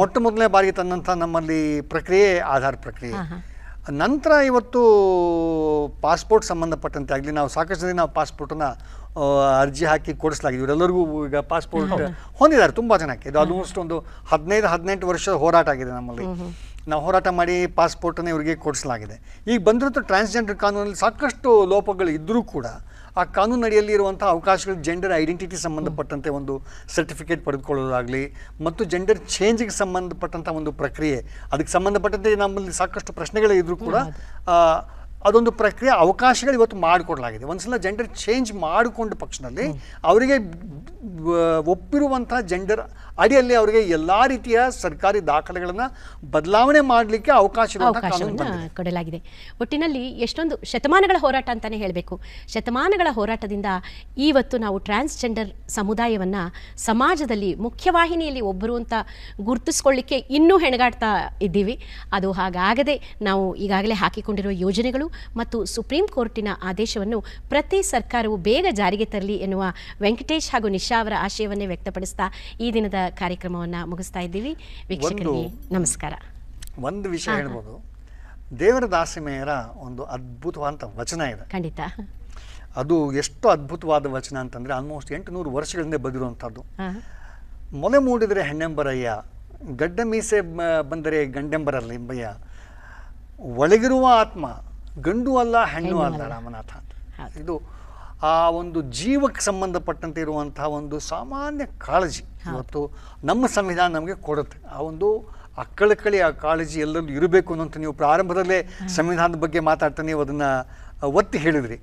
ಮೊಟ್ಟ ಮೊದಲನೇ ಬಾರಿಗೆ ತಂದಂಥ ನಮ್ಮಲ್ಲಿ ಪ್ರಕ್ರಿಯೆ ಆಧಾರ್ ಪ್ರಕ್ರಿಯೆ. ನಂತರ ಇವತ್ತು ಪಾಸ್ಪೋರ್ಟ್ ಸಂಬಂಧಪಟ್ಟಂತೆ ಆಗಲಿ ನಾವು ಸಾಕಷ್ಟು ನಾವು ಪಾಸ್ಪೋರ್ಟನ್ನು ಅರ್ಜಿ ಹಾಕಿ ಕೊಡಿಸಲಾಗಿದೆ. ಇವರೆಲ್ಲರಿಗೂ ಈಗ ಪಾಸ್ಪೋರ್ಟ್ ಹೊಂದಿದ್ದಾರೆ ತುಂಬ ಜನಕ್ಕೆ. ಇದು ಆಲ್ಮೋಸ್ಟ್ ಒಂದು ಹದಿನೈದು ಹದಿನೆಂಟು ವರ್ಷದ ಹೋರಾಟ ಆಗಿದೆ ನಮ್ಮಲ್ಲಿ. ನಾವು ಹೋರಾಟ ಮಾಡಿ ಪಾಸ್ಪೋರ್ಟನ್ನು ಇವರಿಗೆ ಕೊಡಿಸಲಾಗಿದೆ. ಈಗ ಬಂದಿರೋ ಟ್ರಾನ್ಸ್ಜೆಂಡರ್ ಕಾನೂನಲ್ಲಿ ಸಾಕಷ್ಟು ಲೋಪಗಳು ಇದ್ದರೂ ಕೂಡ ಆ ಕಾನೂನು ಅಡಿಯಲ್ಲಿ ಇರುವಂಥ ಅವಕಾಶಗಳು ಜೆಂಡರ್ ಐಡೆಂಟಿಟಿ ಸಂಬಂಧಪಟ್ಟಂತೆ ಒಂದು ಸರ್ಟಿಫಿಕೇಟ್ ಪಡೆದುಕೊಳ್ಳೋದಾಗಲಿ ಮತ್ತು ಜೆಂಡರ್ ಚೇಂಜಿಗೆ ಸಂಬಂಧಪಟ್ಟಂಥ ಒಂದು ಪ್ರಕ್ರಿಯೆ ಅದಕ್ಕೆ ಸಂಬಂಧಪಟ್ಟಂತೆ ನಮ್ಮಲ್ಲಿ ಸಾಕಷ್ಟು ಪ್ರಶ್ನೆಗಳೇ ಇದ್ದರೂ ಕೂಡ ಅದೊಂದು ಪ್ರಕ್ರಿಯೆ ಅವಕಾಶಗಳು ಇವತ್ತು ಮಾಡಿಕೊಡಲಾಗಿದೆ. ಒಂದ್ಸಲ ಜೆಂಡರ್ ಚೇಂಜ್ ಮಾಡಿಕೊಂಡ ಪಕ್ಷದಲ್ಲಿ ಅವರಿಗೆ ಒಪ್ಪಿರುವಂತಹ ಒಪ್ಪಿರುವಂಥ ಜೆಂಡರ್ ಅಡಿಯಲ್ಲಿ ಅವರಿಗೆ ಎಲ್ಲ ರೀತಿಯ ಸರ್ಕಾರಿ ದಾಖಲೆಗಳನ್ನು ಬದಲಾವಣೆ ಮಾಡಲಿಕ್ಕೆ ಅವಕಾಶ ಕೊಡಲಾಗಿದೆ. ಒಟ್ಟಿನಲ್ಲಿ ಎಷ್ಟೊಂದು ಶತಮಾನಗಳ ಹೋರಾಟ ಅಂತಾನೆ ಹೇಳಬೇಕು. ಶತಮಾನಗಳ ಹೋರಾಟದಿಂದ ಇವತ್ತು ನಾವು ಟ್ರಾನ್ಸ್ಜೆಂಡರ್ ಸಮುದಾಯವನ್ನು ಸಮಾಜದಲ್ಲಿ ಮುಖ್ಯವಾಹಿನಿಯಲ್ಲಿ ಒಬ್ಬರು ಅಂತ ಗುರುತಿಸ್ಕೊಳ್ಳಿಕ್ಕೆ ಇನ್ನೂ ಹೆಣಗಾಡ್ತಾ ಇದ್ದೀವಿ. ಅದು ಹಾಗಾಗದೆ ನಾವು ಈಗಾಗಲೇ ಹಾಕಿಕೊಂಡಿರುವ ಯೋಜನೆಗಳು ಮತ್ತು ಸುಪ್ರೀಂ ಕೋರ್ಟಿನ ಆದೇಶವನ್ನು ಪ್ರತಿ ಸರ್ಕಾರವು ಬೇಗ ಜಾರಿಗೆ ತರಲಿ ಎನ್ನುವ ವೆಂಕಟೇಶ್ ಹಾಗೂ ನಿಶಾ ಅವರ ಆಶಯವನ್ನೇ ವ್ಯಕ್ತಪಡಿಸ್ತಾ ಈ ದಿನದ ಕಾರ್ಯಕ್ರಮವನ್ನು ಮುಗಿಸ್ತಾ ಇದ್ದೀವಿ. ವೀಕ್ಷಕರಿಗೆ ನಮಸ್ಕಾರ. ಒಂದು ವಿಷಯ ಹೇಳ್ಬೋದು. ದೇವರ ದಾಸಿಮೆಯರ ಒಂದು ಅದ್ಭುತವಾದ ವಚನ ಇದೆ. ಖಂಡಿತ. ಅದು ಎಷ್ಟು ಅದ್ಭುತವಾದ ವಚನ ಅಂತಂದರೆ ಆಲ್ಮೋಸ್ಟ್ ಎಂಟುನೂರು ವರ್ಷಗಳಿಂದ ಬಂದಿರುವಂಥದ್ದು. ಮೊಲೆ ಮೂಡಿದರೆ ಹೆಣ್ಣೆಂಬರಯ್ಯ ಗಡ್ಡ ಮೀಸೆ ಬಂದರೆ ಗಂಡೆಂಬರಲ್ಲ ಒಳಗಿರುವ ಆತ್ಮ ಗಂಡು ಅಲ್ಲ ಹೆಣ್ಣು ಅಲ್ಲ ರಾಮನಾಥ ಅಂತ. ಇದು ಆ ಒಂದು ಜೀವಕ್ಕೆ ಸಂಬಂಧಪಟ್ಟಂತೆ ಇರುವಂತಹ ಒಂದು ಸಾಮಾನ್ಯ ಕಾಳಜಿ ಇವತ್ತು ನಮ್ಮ ಸಂವಿಧಾನ ನಮಗೆ ಕೊಡುತ್ತೆ. ಆ ಒಂದು ಅಕ್ಕಳಕಳಿ ಆ ಕಾಳಜಿ ಎಲ್ಲರೂ ಇರಬೇಕು ಅನ್ನೋಂಥ ನೀವು ಪ್ರಾರಂಭದಲ್ಲೇ ಸಂವಿಧಾನದ ಬಗ್ಗೆ ಮಾತಾಡ್ತಾನೆ ಅದನ್ನ ಅದನ್ನು ಒತ್ತಿ ಹೇಳಿದ್ರಿ.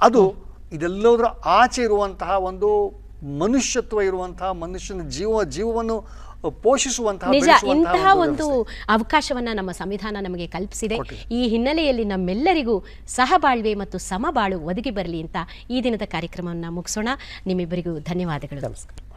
ಅದು ಇದೆಲ್ಲದರ ಆಚೆ ಇರುವಂತಹ ಒಂದು ಮನುಷ್ಯತ್ವ ಇರುವಂತಹ ಮನುಷ್ಯನ ಜೀವ ಜೀವವನ್ನು ಪೋಷಿಸುವಂತಹ ನಿಜ ಇಂತಹ ಒಂದು ಒಂದು ಅವಕಾಶವನ್ನ ನಮ್ಮ ಸಂವಿಧಾನ ನಮಗೆ ಕಲ್ಪಿಸಿದೆ. ಈ ಹಿನ್ನೆಲೆಯಲ್ಲಿ ನಮ್ಮೆಲ್ಲರಿಗೂ ಸಹಬಾಳ್ವೆ ಮತ್ತು ಸಮಬಾಳು ಒದಗಿ ಬರಲಿ ಅಂತ ಈ ದಿನದ ಕಾರ್ಯಕ್ರಮವನ್ನು ಮುಗಿಸೋಣ. ನಿಮ್ಮಿಬ್ಬರಿಗೂ ಧನ್ಯವಾದಗಳು. ನಮಸ್ಕಾರ.